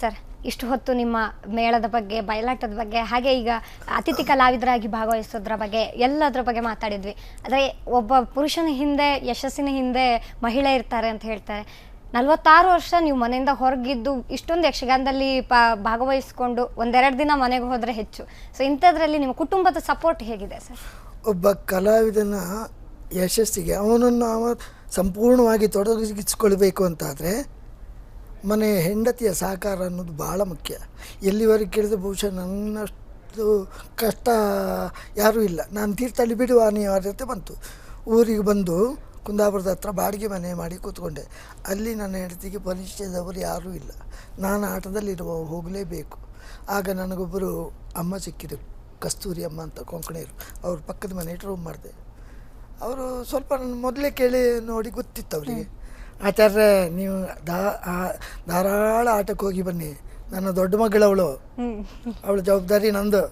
[SPEAKER 1] ಸರ್, ಇಷ್ಟು ಹೊತ್ತು ನಿಮ್ಮ ಮೇಳದ ಬಗ್ಗೆ, ಬಯಲಾಟದ ಬಗ್ಗೆ, ಹಾಗೆ ಈಗ ಅತಿಥಿ ಕಲಾವಿದರಾಗಿ ಭಾಗವಹಿಸೋದ್ರ ಬಗ್ಗೆ ಎಲ್ಲದರ ಬಗ್ಗೆ ಮಾತಾಡಿದ್ವಿ. ಆದರೆ ಒಬ್ಬ ಪುರುಷನ ಹಿಂದೆ, ಯಶಸ್ಸಿನ ಹಿಂದೆ ಮಹಿಳೆ ಇರ್ತಾರೆ ಅಂತ ಹೇಳ್ತಾರೆ. ನಲವತ್ತಾರು ವರ್ಷ ನೀವು ಮನೆಯಿಂದ ಹೊರಗಿದ್ದು ಇಷ್ಟೊಂದು ಯಕ್ಷಗಾನದಲ್ಲಿ ಪ, ಭಾಗವಹಿಸ್ಕೊಂಡು ಒಂದೆರಡು ದಿನ ಮನೆಗೆ ಹೋದರೆ ಹೆಚ್ಚು. ಸೊ ಇಂಥದ್ರಲ್ಲಿ ನಿಮ್ಮ ಕುಟುಂಬದ ಸಪೋರ್ಟ್ ಹೇಗಿದೆ ಸರ್?
[SPEAKER 2] ಒಬ್ಬ ಕಲಾವಿದನ ಯಶಸ್ಸಿಗೆ ಅವನನ್ನು ಅವ ಸಂಪೂರ್ಣವಾಗಿ ತೊಡಗಿಸಿಕೊಳ್ಬೇಕು ಅಂತಾದರೆ ಮನೆ ಹೆಂಡತಿಯ ಸಹಕಾರ ಅನ್ನೋದು ಭಾಳ ಮುಖ್ಯ. ಎಲ್ಲಿವರೆಗೆ ಕೇಳಿದ್ರೆ ಬಹುಶಃ ನನ್ನಷ್ಟು ಕಷ್ಟ ಯಾರೂ ಇಲ್ಲ. ನಾನು ತೀರ್ಥಹಳ್ಳಿ ಬಿಡುವ ಅನಿವಾರ್ಯತೆ ಬಂತು. ಊರಿಗೆ ಬಂದು ಕುಂದಾಪುರದ ಹತ್ರ ಬಾಡಿಗೆ ಮನೆ ಮಾಡಿ ಕೂತ್ಕೊಂಡೆ. ಅಲ್ಲಿ ನನ್ನ ಹೆಂಡತಿಗೆ ಪರಿಚಯದವರು ಯಾರೂ ಇಲ್ಲ. ನಾನು ಆಟದಲ್ಲಿರುವ ಹೋಗಲೇಬೇಕು. ಆಗ ನನಗೊಬ್ಬರು ಅಮ್ಮ ಸಿಕ್ಕಿದರು. ಕಸ್ತೂರಿ ಅಮ್ಮ ಅಂತ ಕೊಂಕಣಿಯರು. ಅವ್ರ ಪಕ್ಕದ ಮನೆ ರೂಮ್ ಮಾಡಿದೆ. ಅವರು ಸ್ವಲ್ಪ ಮೊದಲೇ ಕೇಳಿ ನೋಡಿ ಗೊತ್ತಿತ್ತು ಅವರಿಗೆ. ಆಚಾರ್ಯ ನೀವು ದಾ ಧಾರಾಳ ಆಟಕ್ಕೆ ಹೋಗಿ ಬನ್ನಿ. ನನ್ನ ದೊಡ್ಡ ಮಗಳವಳು ಅವಳ. ಜವಾಬ್ದಾರಿ ನಂದು.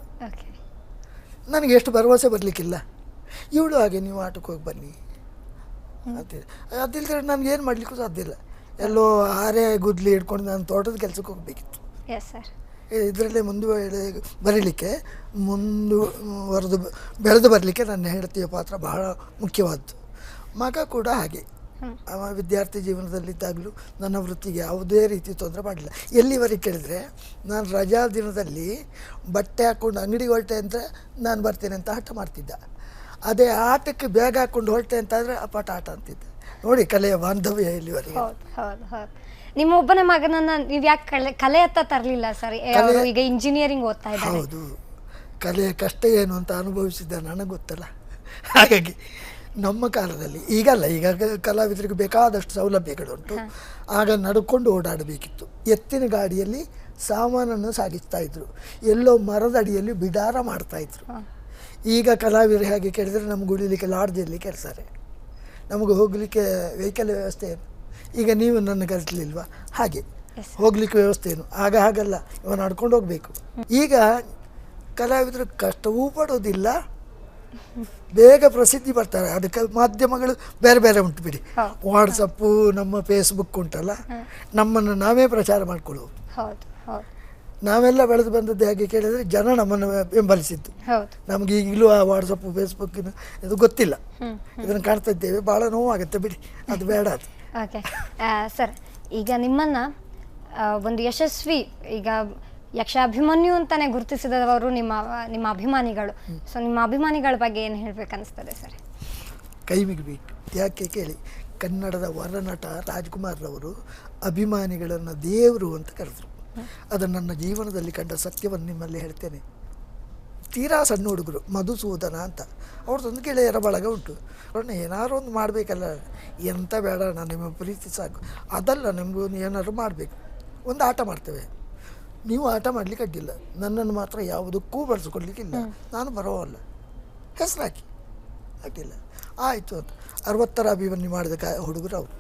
[SPEAKER 2] ನನಗೆ ಎಷ್ಟು ಭರವಸೆ ಬರಲಿಕ್ಕಿಲ್ಲ. ಇವಳು ಹಾಗೆ ನೀವು ಆಟಕ್ಕೆ ಹೋಗಿ ಬನ್ನಿ. ಅಂತೇಳಿ ಅದಿಲ್ಲದ್ರೆ ನನಗೆ ಏನು ಮಾಡಲಿಕ್ಕೂ ಸಾಧ್ಯ ಇಲ್ಲ. ಎಲ್ಲೋ ಆರೆ ಗುದ್ಲಿ ಹಿಡ್ಕೊಂಡು ನಾನು ತೋಟದ ಕೆಲಸಕ್ಕೆ ಹೋಗಬೇಕಿತ್ತು.
[SPEAKER 1] ಎಸ್ ಸರ್
[SPEAKER 2] ಇದರಲ್ಲೇ ಮುಂದುವರೆ ಬರೀಲಿಕ್ಕೆ ಮುಂದುವರೆದು ಬೆಳೆದು ಬರಲಿಕ್ಕೆ ನನ್ನ ಹೆಂಡತಿಯ ಪಾತ್ರ ಬಹಳ ಮುಖ್ಯವಾದ್ದು. ಮಗ ಕೂಡ ಹಾಗೆ. ಅವ ವಿದ್ಯಾರ್ಥಿ ಜೀವನದಲ್ಲಿದ್ದಾಗಲೂ ನನ್ನ ವೃತ್ತಿಗೆ ಯಾವುದೇ ರೀತಿ ತೊಂದರೆ ಮಾಡಲಿಲ್ಲ. ಎಲ್ಲಿವರೆಗೆ ಕೇಳಿದರೆ ನಾನು ರಜಾ ದಿನದಲ್ಲಿ ಬಟ್ಟೆ ಹಾಕ್ಕೊಂಡು ಅಂಗಡಿಗೆ ಹೊರಟೆ ಅಂತ ನಾನು ಬರ್ತೇನೆ ಅಂತ ಆಟ ಮಾಡ್ತಿದ್ದ. ಅದೇ ಆಟಕ್ಕೆ ಬ್ಯಾಗ್ ಹಾಕ್ಕೊಂಡು ಹೊರಟೆ ಅಂತಂದರೆ ಅಪಾಟ ಆಟ ಅಂತಿದ್ದೆ. ನೋಡಿ ಕಲೆಯ ಬಾಂಧವ್ಯ ಎಲ್ಲಿವರೆಗೆ
[SPEAKER 1] ಹೌದು ಹೌದು ಹೌದು. ನಿಮ್ಮ ಒಬ್ಬನ ಮಗನನ್ನ ನೀವು ಯಾಕೆ ಕಲೆ ಕಲೆ ಹತ್ತ ತರಲಿಲ್ಲ ಸರ್? ಅವರು ಈಗ ಇಂಜಿನಿಯರಿಂಗ್ ಓದ್ತಾ ಇದ್ದಾರೆ.
[SPEAKER 2] ಹೌದು. ಕಲೆಯ ಕಷ್ಟ ಏನು ಅಂತ ಅನುಭವಿಸಿದ್ದ ನನಗೆ ಗೊತ್ತಲ್ಲ. ಹಾಗಾಗಿ ನಮ್ಮ ಕಾಲದಲ್ಲಿ ಈಗಲ್ಲ ಈಗ ಕಲಾವಿದರಿಗೆ ಬೇಕಾದಷ್ಟು ಸೌಲಭ್ಯಗಳುಂಟು ಆಗ ನಡ್ಕೊಂಡು ಓಡಾಡಬೇಕಿತ್ತು. ಎತ್ತಿನ ಗಾಡಿಯಲ್ಲಿ ಸಾಮಾನನ್ನು ಸಾಗಿಸ್ತಾ ಇದ್ರು. ಎಲ್ಲೋ ಮರದಡಿಯಲ್ಲಿ ಬಿಡಾರ ಮಾಡ್ತಾ ಇದ್ರು. ಈಗ ಕಲಾವಿದರು ಹೇಗೆ ಕೇಳಿದರೆ ನಮ್ಗೆ ಉಳಿಲಿಕ್ಕೆ ಲಾಡ್ಜಲ್ಲಿ ಕೆಲಸಾರೆ ನಮಗೆ ಹೋಗಲಿಕ್ಕೆ ವೆಹಿಕಲ್ ವ್ಯವಸ್ಥೆ ಏನು? ಈಗ ನೀವು ನನ್ನ ಕರೆಸಲಿಲ್ವಾ? ಹಾಗೆ. ಹೋಗ್ಲಿಕ್ಕೆ ವ್ಯವಸ್ಥೆ ಏನು? ಆಗ ಹಾಗಲ್ಲ. ಇವ ನಡ್ಕೊಂಡು ಹೋಗಬೇಕು. ಈಗ ಕಲಾವಿದರು ಕಷ್ಟವೂ ಪಡೋದಿಲ್ಲ. ಬೇಗ ಪ್ರಸಿದ್ಧಿ ಬರ್ತಾರೆ. ಅದಕ್ಕೆ ಮಾಧ್ಯಮಗಳು ಬೇರೆ ಬೇರೆ ಉಂಟು ಬಿಡಿ. ವಾಟ್ಸಪ್ಪು ನಮ್ಮ ಫೇಸ್ಬುಕ್ ಉಂಟಲ್ಲ. ನಮ್ಮನ್ನು ನಾವೇ ಪ್ರಚಾರ
[SPEAKER 1] ಹೌದು
[SPEAKER 2] ನಾವೆಲ್ಲ ಬೆಳೆದು ಬಂದದ್ದು ಹೇಗೆ ಕೇಳಿದರೆ ಜನ ನಮ್ಮನ್ನು ಬೆಂಬಲಿಸಿದ್ದು. ನಮಗೆ ಈಗಲೂ ಆ ವಾಟ್ಸಪ್ಪು ಫೇಸ್ಬುಕ್ಕಿನ ಇದು ಗೊತ್ತಿಲ್ಲ. ಇದನ್ನು ಕಾಣ್ತಾ ಇದ್ದೇವೆ. ಭಾಳ ನೋವಾಗುತ್ತೆ ಬಿಡಿ. ಅದು ಬೇಡ ಅದು.
[SPEAKER 1] ಓಕೆ ಸರ್ ಈಗ ನಿಮ್ಮನ್ನ ಒಂದು ಯಶಸ್ವಿ ಈಗ ಯಕ್ಷಾಭಿಮನ್ಯು ಅಂತಾನೆ ಗುರುತಿಸಿದವರು ನಿಮ್ಮ ನಿಮ್ಮ ಅಭಿಮಾನಿಗಳು. ಸೊ ನಿಮ್ಮ ಅಭಿಮಾನಿಗಳ ಬಗ್ಗೆ ಏನು ಹೇಳ್ಬೇಕು ಅನಿಸ್ತದೆ ಸರ್
[SPEAKER 2] ಕೈ ಮಿಗಬೇಕು. ಯಾಕೆ ಕೇಳಿ? ಕನ್ನಡದ ವರನಟ ರಾಜ್ಕುಮಾರ್ರವರು ಅಭಿಮಾನಿಗಳನ್ನು ದೇವರು ಅಂತ ಕರೆದರು. ಅದು ನನ್ನ ಜೀವನದಲ್ಲಿ ಕಂಡ ಸತ್ಯವನ್ನು ನಿಮ್ಮಲ್ಲಿ ಹೇಳ್ತೇನೆ. ತೀರಾ ಸಣ್ಣ ಹುಡುಗರು ಮಧುಸೂದನ ಅಂತ. ಅವ್ರದ್ದೊಂದು ಗೆಳೆಯರ ಬಳಗ ಉಂಟು. ಅವ್ರನ್ನ ಏನಾರು ಒಂದು ಮಾಡಬೇಕಲ್ಲ. ಎಂಥ ಬೇಡ ನಾನು ನಿಮ್ಮ ಪ್ರೀತಿ ಸಾಕು. ಅದಲ್ಲ ನಿಮಗೂ ಏನಾದ್ರು ಮಾಡಬೇಕು. ಒಂದು ಆಟ ಮಾಡ್ತೇವೆ. ನೀವು ಆಟ ಮಾಡಲಿಕ್ಕೆ ಅಡ್ಡಿಲ್ಲ. ನನ್ನನ್ನು ಮಾತ್ರ ಯಾವುದಕ್ಕೂ ಬಳಸ್ಕೊಳ್ಲಿಕ್ಕಿಲ್ಲ ನಾನು ಬರೋವಲ್ಲ. ಹೆಸರಾಕಿ ಅಡ್ಡಿಲ್ಲ ಆಯಿತು ಅಂತ. ಅರವತ್ತರ ಅಭಿಮನ್ಯು ಮಾಡಿದ ಕ ಹುಡುಗರು ಅವರು.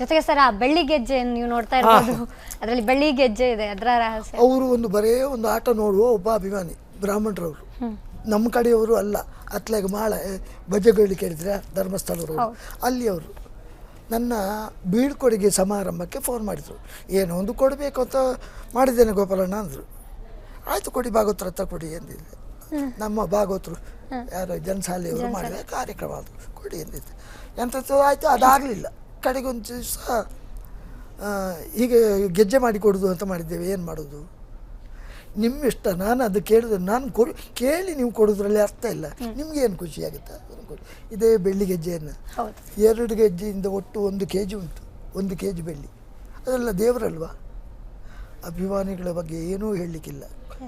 [SPEAKER 1] ಜೊತೆಗೆ ಸರ್ ಆ ಬೆಳ್ಳಿ ಗೆಜ್ಜೆ ನೀವು ನೋಡ್ತಾ ಇರ್ಬೋದು. ಅದರಲ್ಲಿ ಬೆಳ್ಳಿ ಗೆಜ್ಜೆ ಇದೆ. ಅದರ ರಹಸ್ಯ.
[SPEAKER 2] ಅವರು ಒಂದು ಬರೇ ಒಂದು ಆಟ ನೋಡುವ ಒಬ್ಬ ಅಭಿಮಾನಿ. ಬ್ರಾಹ್ಮಣರವರು. ನಮ್ಮ ಕಡೆಯವರು ಅಲ್ಲ ಅತ್ಲಾಗ ಮಾಳ ಬಜ್ಜೆಗೊಳ್ಳಿ ಕೇಳಿದ್ರೆ ಧರ್ಮಸ್ಥಳವರು ಅಲ್ಲಿ ಅವರು ನನ್ನ ಬೀಳ್ಕೊಡುಗೆ ಸಮಾರಂಭಕ್ಕೆ ಫೋನ್ ಮಾಡಿದರು. ಏನೋ ಒಂದು ಕೊಡಬೇಕು ಅಂತ ಮಾಡಿದ್ದೇನೆ ಗೋಪಾಲಣ್ಣ ಅಂದರು. ಆಯಿತು ಕೊಡಿ ಭಾಗವತ್ರ ಹತ್ರ ಕೊಡಿ ಎಂದಿದ್ದೆ. ನಮ್ಮ ಭಾಗವತರು ಯಾರು ಜನಸಾಲೆಯವರು ಮಾಡಿದ ಕಾರ್ಯಕ್ರಮ ಅದು. ಕೊಡಿ ಎಂದಿದ್ದೆ. ಎಂಥದ್ದು ಆಯಿತು ಅದಾಗಲಿಲ್ಲ. ಕಡೆಗೊಂದು ದಿವಸ ಹೀಗೆ ಗೆಜ್ಜೆ ಮಾಡಿ ಕೊಡೋದು ಅಂತ ಮಾಡಿದ್ದೇವೆ. ಏನು ಮಾಡೋದು? ನಿಮ್ಮ ಇಷ್ಟ ನಾನು ಅದು ಕೇಳಿದ್ರೆ ನಾನು ಕೊಡು ಕೇಳಿ ನೀವು ಕೊಡೋದ್ರಲ್ಲಿ ಅರ್ಥ ಇಲ್ಲ. ನಿಮ್ಗೇನು ಏನು ಖುಷಿ ಆಗುತ್ತೆ? ಅದನ್ನು ಕೊಡಿ ಇದೇ ಬೆಳ್ಳಿ ಗೆಜ್ಜೆಯನ್ನು. ಎರಡು ಗೆಜ್ಜೆಯಿಂದ ಒಟ್ಟು ಒಂದು ಕೆ ಜಿ ಉಂಟು. ಒಂದು ಕೆ ಜಿ ಬೆಳ್ಳಿ. ಅದೆಲ್ಲ ದೇವರಲ್ವಾ? ಅಭಿಮಾನಿಗಳ ಬಗ್ಗೆ ಏನೂ ಹೇಳಲಿಕ್ಕಿಲ್ಲ.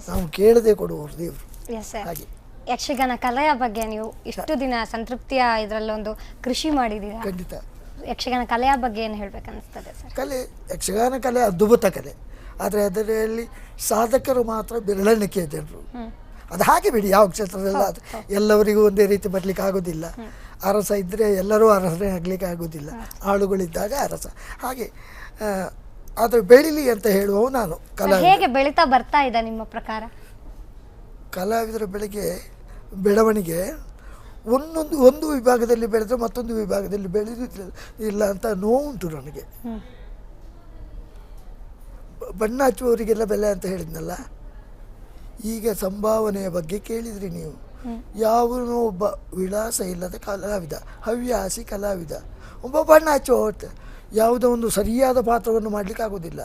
[SPEAKER 2] ನಾವು ಕೇಳದೆ ಕೊಡುವವರು ದೇವರು. ಹಾಗೆ.
[SPEAKER 1] ಯಕ್ಷಗಾನ ಕಲೆಯ ಬಗ್ಗೆ ನೀವು ಇಷ್ಟು ದಿನ ಸಂತೃಪ್ತಿಯ ಇದರಲ್ಲೊಂದು ಕೃಷಿ ಮಾಡಿದ್ದೀರಾ?
[SPEAKER 2] ಖಂಡಿತ.
[SPEAKER 1] ಯಕ್ಷಗಾನ ಕಲೆಯ ಬಗ್ಗೆ ಏನು ಹೇಳ್ಬೇಕನ್ನಿಸ್ತದೆ
[SPEAKER 2] ಕಲೆ ಯಕ್ಷಗಾನ ಕಲೆ ಅದ್ಭುತ ಕಲೆ. ಆದರೆ ಅದರಲ್ಲಿ ಸಾಧಕರು ಮಾತ್ರ ಬೆರಳೆಣಿಕೆ ಜನರು ಅದು ಹಾಗೆ ಬಿಡಿ ಯಾವ ಕ್ಷೇತ್ರದಲ್ಲ ಎಲ್ಲವರಿಗೂ ಒಂದೇ ರೀತಿ ಬರಲಿಕ್ಕೆ ಆಗೋದಿಲ್ಲ. ಅರಸ ಇದ್ದರೆ ಎಲ್ಲರೂ ಅರಸನೇ ಆಗಲಿಕ್ಕೆ ಆಗೋದಿಲ್ಲ. ಆಳುಗಳಿದ್ದಾಗ ಅರಸ. ಹಾಗೆ ಆದರೆ ಅದು ಬೆಳಿಲಿ ಅಂತ ಹೇಳುವವು ನಾನು ಕಲಾ
[SPEAKER 1] ಹೇಗೆ ಬೆಳೀತಾ ಬರ್ತಾ ಇದೆ ನಿಮ್ಮ ಪ್ರಕಾರ?
[SPEAKER 2] ಕಲಾವಿದರ ಬೆಳೆಗೆ ಬೆಳವಣಿಗೆ ಒಂದೊಂದು ಒಂದು ವಿಭಾಗದಲ್ಲಿ ಬೆಳೆದ್ರೆ ಮತ್ತೊಂದು ವಿಭಾಗದಲ್ಲಿ ಬೆಳೆದಿಲ್ಲ ಇಲ್ಲ ಅಂತ ನೋವುಂಟು ನನಗೆ. ಬಣ್ಣ ಹಚ್ಚುವವರಿಗೆಲ್ಲ ಬೆಲೆ ಅಂತ ಹೇಳಿದ್ನಲ್ಲ? ಈಗ ಸಂಭಾವನೆಯ ಬಗ್ಗೆ ಕೇಳಿದ್ರಿ ನೀವು. ಯಾವನೋ ಒಬ್ಬ ವಿಳಾಸ ಇಲ್ಲದ ಕಲಾವಿದ ಹವ್ಯಾಸಿ ಕಲಾವಿದ ಒಬ್ಬ ಬಣ್ಣ ಹಚ್ಚುವ ಯಾವುದೋ ಒಂದು ಸರಿಯಾದ ಪಾತ್ರವನ್ನು ಮಾಡಲಿಕ್ಕೆ ಆಗೋದಿಲ್ಲ.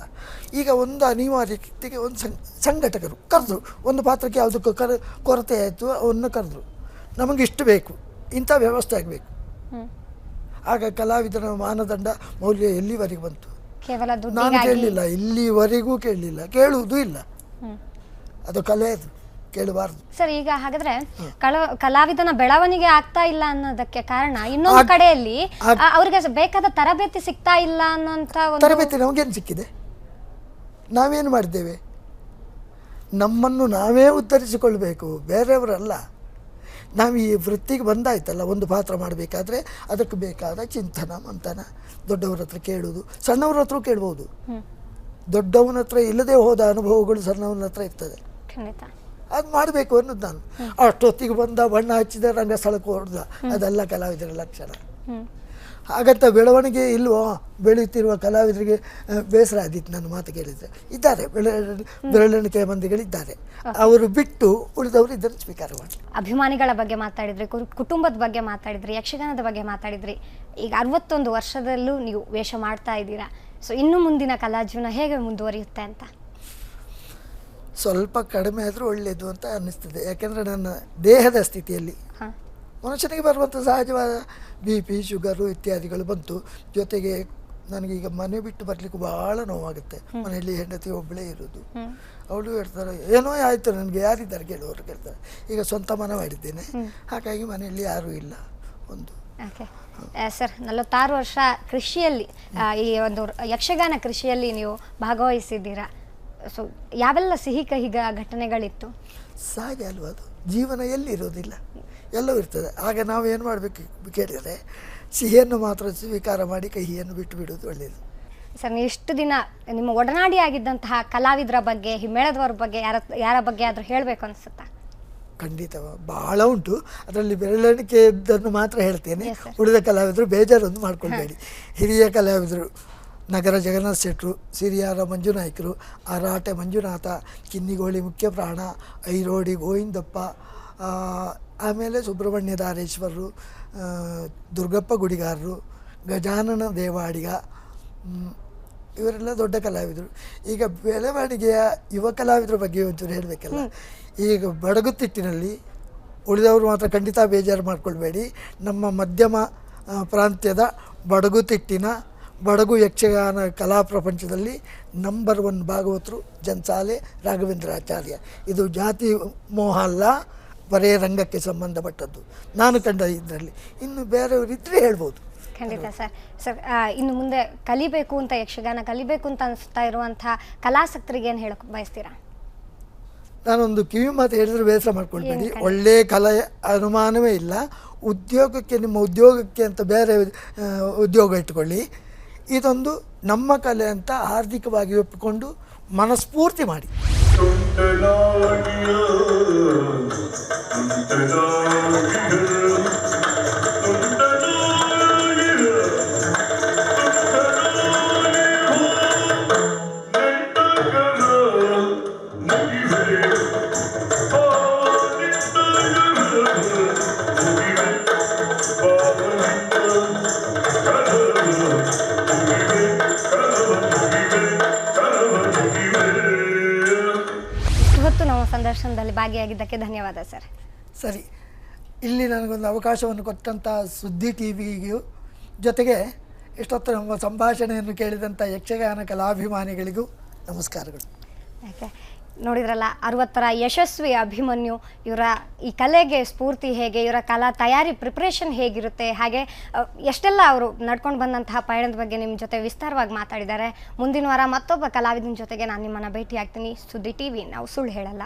[SPEAKER 2] ಈಗ ಒಂದು ಅನಿವಾರ್ಯತೆಗೆ ಒಂದು ಸಂಘಟಕರು ಕರೆದ್ರು. ಒಂದು ಪಾತ್ರಕ್ಕೆ ಯಾವುದಕ್ಕೂ ಕರ ಕೊರತೆ ಆಯಿತು ಅವನ್ನು ಕರೆದ್ರು. ನಮಗೆ ಇಷ್ಟು ಬೇಕು. ಇಂಥ ವ್ಯವಸ್ಥೆ ಆಗಬೇಕು. ಆಗ ಕಲಾವಿದರ ಮಾನದಂಡ ಮೌಲ್ಯ ಎಲ್ಲಿವರೆಗೆ ಬಂತು?
[SPEAKER 1] ಕೇವಲ
[SPEAKER 2] ನಾನು ಕೇಳಲಿಲ್ಲ ಇಲ್ಲಿವರೆಗೂ ಕೇಳಲಿಲ್ಲ ಕೇಳುವುದೂ ಇಲ್ಲ. ಅದು ಕಲೆ ಅದು ಕೇಳಬಾರದು.
[SPEAKER 1] ಸರ್ ಈಗ ಹಾಗಾದ್ರೆ ಕಲಾವಿದನ ಬೆಳವಣಿಗೆ ಆಗ್ತಾ ಇಲ್ಲ ಅನ್ನೋದಕ್ಕೆ ಕಾರಣ ಇನ್ನೊಂದು ಕಡೆಯಲ್ಲಿ ಅವ್ರಿಗೆ ಬೇಕಾದ ತರಬೇತಿ ಸಿಗ್ತಾ ಇಲ್ಲ ಅನ್ನೋಂತ ಒಂದು
[SPEAKER 2] ತರಬೇತಿ ನಮಗೇನು ಸಿಕ್ಕಿದೆ? ನಾವೇನು ಮಾಡಿದ್ದೇವೆ? ನಮ್ಮನ್ನು ನಾವೇ ಉತ್ತರಿಸಿಕೊಳ್ಬೇಕು ಬೇರೆಯವರಲ್ಲ. ನಾವು ಈ ವೃತ್ತಿಗೆ ಬಂದಾಯ್ತಲ್ಲ ಒಂದು ಪಾತ್ರ ಮಾಡಬೇಕಾದ್ರೆ ಅದಕ್ಕೆ ಬೇಕಾದ ಚಿಂತನ ಮಂಥನ. ದೊಡ್ಡವ್ರ ಹತ್ರ ಕೇಳೋದು ಸಣ್ಣವ್ರ ಹತ್ರ ಕೇಳ್ಬೋದು. ದೊಡ್ಡವನ ಹತ್ರ ಇಲ್ಲದೆ ಹೋದ ಅನುಭವಗಳು ಸಣ್ಣವನ ಹತ್ರ ಇರ್ತದೆ. ಅದು ಮಾಡಬೇಕು ಅನ್ನೋದು ನಾನು. ಅಷ್ಟೊತ್ತಿಗೆ ಬಂದ ಬಣ್ಣ ಹಚ್ಚಿದ ರಂಗಸ್ಥಳಕ್ಕೆ ಹೊಡೆದ ಅದೆಲ್ಲ ಕಲಾವಿದರ ಲಕ್ಷಣ. ಹಾಗಂತ ಬೆಳವಣಿಗೆ ಇಲ್ವೋ? ಬೆಳೆಯುತ್ತಿರುವ ಕಲಾವಿದರಿಗೆ ಬೇಸರ ಆದಿತ್ತು ನನ್ನ ಮಾತು ಕೇಳಿದರೆ. ಇದ್ದಾರೆ ಬೆಳ ಮಂದಿಗಳಿದ್ದಾರೆ. ಅವರು ಬಿಟ್ಟು ಉಳಿದವರು ಇದನ್ನು ಸ್ವೀಕಾರ ಮಾಡಿ
[SPEAKER 1] ಅಭಿಮಾನಿಗಳ ಬಗ್ಗೆ ಮಾತಾಡಿದ್ರಿ ಕುಟುಂಬದ ಬಗ್ಗೆ ಮಾತಾಡಿದ್ರಿ ಯಕ್ಷಗಾನದ ಬಗ್ಗೆ ಮಾತಾಡಿದ್ರಿ. ಈಗ ಅರವತ್ತೊಂದು ವರ್ಷದಲ್ಲೂ ನೀವು ವೇಷ ಮಾಡ್ತಾ ಇದ್ದೀರಾ. ಸೊ ಇನ್ನು ಮುಂದಿನ ಕಲಾ ಜೀವನ ಹೇಗೆ ಮುಂದುವರಿಯುತ್ತೆ ಅಂತ?
[SPEAKER 2] ಸ್ವಲ್ಪ ಕಡಿಮೆ ಆದರೂ ಒಳ್ಳೆಯದು ಅಂತ ಅನ್ನಿಸ್ತದೆ. ಯಾಕೆಂದರೆ ನನ್ನ ದೇಹದ ಸ್ಥಿತಿಯಲ್ಲಿ
[SPEAKER 1] ಹಾಂ.
[SPEAKER 2] ಮನುಷ್ಯನಿಗೆ ಬರುವಂಥ ಸಹಜವಾದ ಬಿ ಪಿ ಶುಗರು ಇತ್ಯಾದಿಗಳು ಬಂತು. ಜೊತೆಗೆ ನನಗೀಗ ಮನೆ ಬಿಟ್ಟು ಬರಲಿಕ್ಕೆ ಭಾಳ ನೋವಾಗುತ್ತೆ. ಮನೆಯಲ್ಲಿ ಹೆಂಡತಿ ಒಬ್ಬಳೇ ಇರೋದು. ಅವಳು ಹೇಳ್ತಾರೆ ಏನೋ ಆಯಿತು ನನಗೆ ಯಾರಿದ್ದಾರೆ ಕೇಳುವವರು ಕೇಳ್ತಾರೆ. ಈಗ ಸ್ವಂತ ಮನೆ ಮಾಡಿದ್ದೇನೆ. ಹಾಗಾಗಿ ಮನೆಯಲ್ಲಿ ಯಾರೂ ಇಲ್ಲ. ಒಂದು.
[SPEAKER 1] ಸರ್ ನಲವತ್ತಾರು ವರ್ಷ ಕೃಷಿಯಲ್ಲಿ ಈ ಒಂದು ಯಕ್ಷಗಾನ ಕೃಷಿಯಲ್ಲಿ ನೀವು ಭಾಗವಹಿಸಿದ್ದೀರಾ. ಸೊ ಯಾವೆಲ್ಲ ಸಿಹಿ ಕಹಿಗ ಘಟನೆಗಳಿತ್ತು?
[SPEAKER 2] ಸಹಜ ಅಲ್ವಾ ಅದು? ಜೀವನ ಎಲ್ಲಿರೋದಿಲ್ಲ ಎಲ್ಲವೂ ಇರ್ತದೆ. ಆಗ ನಾವು ಏನು ಮಾಡಬೇಕು ಕೇಳಿದರೆ ಸಿಹಿಯನ್ನು ಮಾತ್ರ ಸ್ವೀಕಾರ ಮಾಡಿ ಕಹಿಯನ್ನು ಬಿಟ್ಟು ಬಿಡೋದು ಒಳ್ಳೆಯದು
[SPEAKER 1] ಸರ್ ನೀವು ಇಷ್ಟು ದಿನ ನಿಮ್ಮ ಒಡನಾಡಿ ಆಗಿದ್ದಂತಹ ಕಲಾವಿದರ ಬಗ್ಗೆ ಹಿಮ್ಮೇಳದವ್ರ ಬಗ್ಗೆ ಯಾರ ಯಾರ ಬಗ್ಗೆ ಆದರೂ ಹೇಳಬೇಕು ಅನಿಸುತ್ತಾ?
[SPEAKER 2] ಖಂಡಿತ. ಬಹಳ ಉಂಟು. ಅದರಲ್ಲಿ ಬೆರಳೆಣಿಕೆಯದ್ದನ್ನು ಮಾತ್ರ ಹೇಳ್ತೇನೆ.
[SPEAKER 1] ಹುಡುಗ
[SPEAKER 2] ಉಳಿದ ಕಲಾವಿದರು ಬೇಜಾರೊಂದು ಮಾಡ್ಕೊಳ್ಬೇಡಿ. ಹಿರಿಯ ಕಲಾವಿದರು ನಗರ ಜಗನ್ನಾಥ ಶೆಟ್ಟರು ಸಿರಿಯಾರ ಮಂಜುನಾಯ್ಕರು ಆರಾಟೆ ಮಂಜುನಾಥ ಕಿನ್ನಿಗೋಳಿ ಮುಖ್ಯ ಪ್ರಾಣ ಐರೋಡಿ ಗೋವಿಂದಪ್ಪ ಆಮೇಲೆ ಸುಬ್ರಹ್ಮಣ್ಯ ದಾರೇಶ್ವರರು ದುರ್ಗಪ್ಪ ಗುಡಿಗಾರರು ಗಜಾನನ ದೇವಾಡಿಗ ಇವರೆಲ್ಲ ದೊಡ್ಡ ಕಲಾವಿದರು. ಈಗ ಬೆಳವಣಿಗೆಯ ಯುವ ಕಲಾವಿದರ ಬಗ್ಗೆ ಒಂಚೂರು ಹೇಳಬೇಕಲ್ಲ? ಈಗ ಬಡಗುತಿಟ್ಟಿನಲ್ಲಿ ಉಳಿದವರು ಮಾತ್ರ ಖಂಡಿತ ಬೇಜಾರು ಮಾಡಿಕೊಳ್ಬೇಡಿ. ನಮ್ಮ ಮಧ್ಯಮ ಪ್ರಾಂತ್ಯದ ಬಡಗುತಿಟ್ಟಿನ ಬಡಗು ಯಕ್ಷಗಾನ ಕಲಾ ಪ್ರಪಂಚದಲ್ಲಿ ನಂಬರ್ ಒನ್ ಭಾಗವತರು ಜನ್ಸಾಲೆ ರಾಘವೇಂದ್ರಾಚಾರ್ಯ. ಇದು ಜಾತಿ ಮೋಹ ಅಲ್ಲ ಬರೇ ರಂಗಕ್ಕೆ ಸಂಬಂಧಪಟ್ಟದ್ದು. ನಾನು ಕಂಡ ಇದರಲ್ಲಿ. ಇನ್ನು ಬೇರೆಯವರು ಇದ್ರೆ ಹೇಳ್ಬೋದು.
[SPEAKER 1] ಖಂಡಿತ ಸರ್. ಸರ್ ಇನ್ನು ಮುಂದೆ ಕಲಿಬೇಕು ಅಂತ ಯಕ್ಷಗಾನ ಕಲಿಬೇಕು ಅಂತ ಅನಿಸ್ತಾ ಇರುವಂತಹ ಕಲಾಸಕ್ತರಿಗೆ ಏನು ಹೇಳಕ್ ಬಯಸ್ತೀರಾ?
[SPEAKER 2] ನಾನೊಂದು ಕಿವಿ ಮಾತು ಹೇಳಿದ್ರೆ ಬೇಸರ ಮಾಡ್ಕೊಳ್ಬೇಡಿ. ಒಳ್ಳೆ ಕಲೆ ಅನುಮಾನವೇ ಇಲ್ಲ. ಉದ್ಯೋಗಕ್ಕೆ ನಿಮ್ಮ ಉದ್ಯೋಗಕ್ಕೆ ಅಂತ ಬೇರೆ ಉದ್ಯೋಗ ಇಟ್ಕೊಳ್ಳಿ. ಇದೊಂದು ನಮ್ಮ ಕಲೆ ಅಂತ ಹಾರ್ದಿಕವಾಗಿ ಒಪ್ಪಿಕೊಂಡು ಮನಸ್ಫೂರ್ತಿ ಮಾಡಿ.
[SPEAKER 3] ਟੁੱਟਣਾ ਗਿਆ ਟੁੱਟਣਾ
[SPEAKER 1] ਗਿਆ ಭಾಗಿಯಾಗಿದ್ದಕ್ಕೆ ಧನ್ಯವಾದ ಸರ್
[SPEAKER 2] ಸರಿ. ಇಲ್ಲಿ ನನಗೊಂದು ಅವಕಾಶವನ್ನು ಕೊಟ್ಟಂಥ ಸುದ್ದಿ ಟಿ ವಿಗೂ ಜೊತೆಗೆ ಇಷ್ಟೊತ್ತು ನಮ್ಮ ಸಂಭಾಷಣೆಯನ್ನು ಕೇಳಿದಂಥ ಯಕ್ಷಗಾನ ಕಲಾಭಿಮಾನಿಗಳಿಗೂ ನಮಸ್ಕಾರಗಳು.
[SPEAKER 1] ಯಾಕೆ? ನೋಡಿದ್ರಲ್ಲ, ಅರವತ್ತರ ಯಶಸ್ವಿ ಅಭಿಮನ್ಯು ಇವರ ಈ ಕಲೆಗೆ ಸ್ಫೂರ್ತಿ ಹೇಗೆ, ಇವರ ಕಲಾ ತಯಾರಿ ಪ್ರಿಪ್ರೇಷನ್ ಹೇಗಿರುತ್ತೆ, ಹಾಗೆ ಎಷ್ಟೆಲ್ಲ ಅವರು ನಡ್ಕೊಂಡು ಬಂದಂತಹ ಪಯಣದ ಬಗ್ಗೆ ನಿಮ್ಮ ಜೊತೆ ವಿಸ್ತಾರವಾಗಿ ಮಾತಾಡಿದ್ದಾರೆ. ಮುಂದಿನ ವಾರ ಮತ್ತೊಬ್ಬ ಕಲಾವಿದನ ಜೊತೆಗೆ ನಾನು ನಿಮ್ಮನ್ನು ಭೇಟಿಯಾಗ್ತೀನಿ. ಸುದ್ದಿ ಟಿ ವಿ ನಾವು ಸುಳ್ಳು ಹೇಳಲ್ಲ.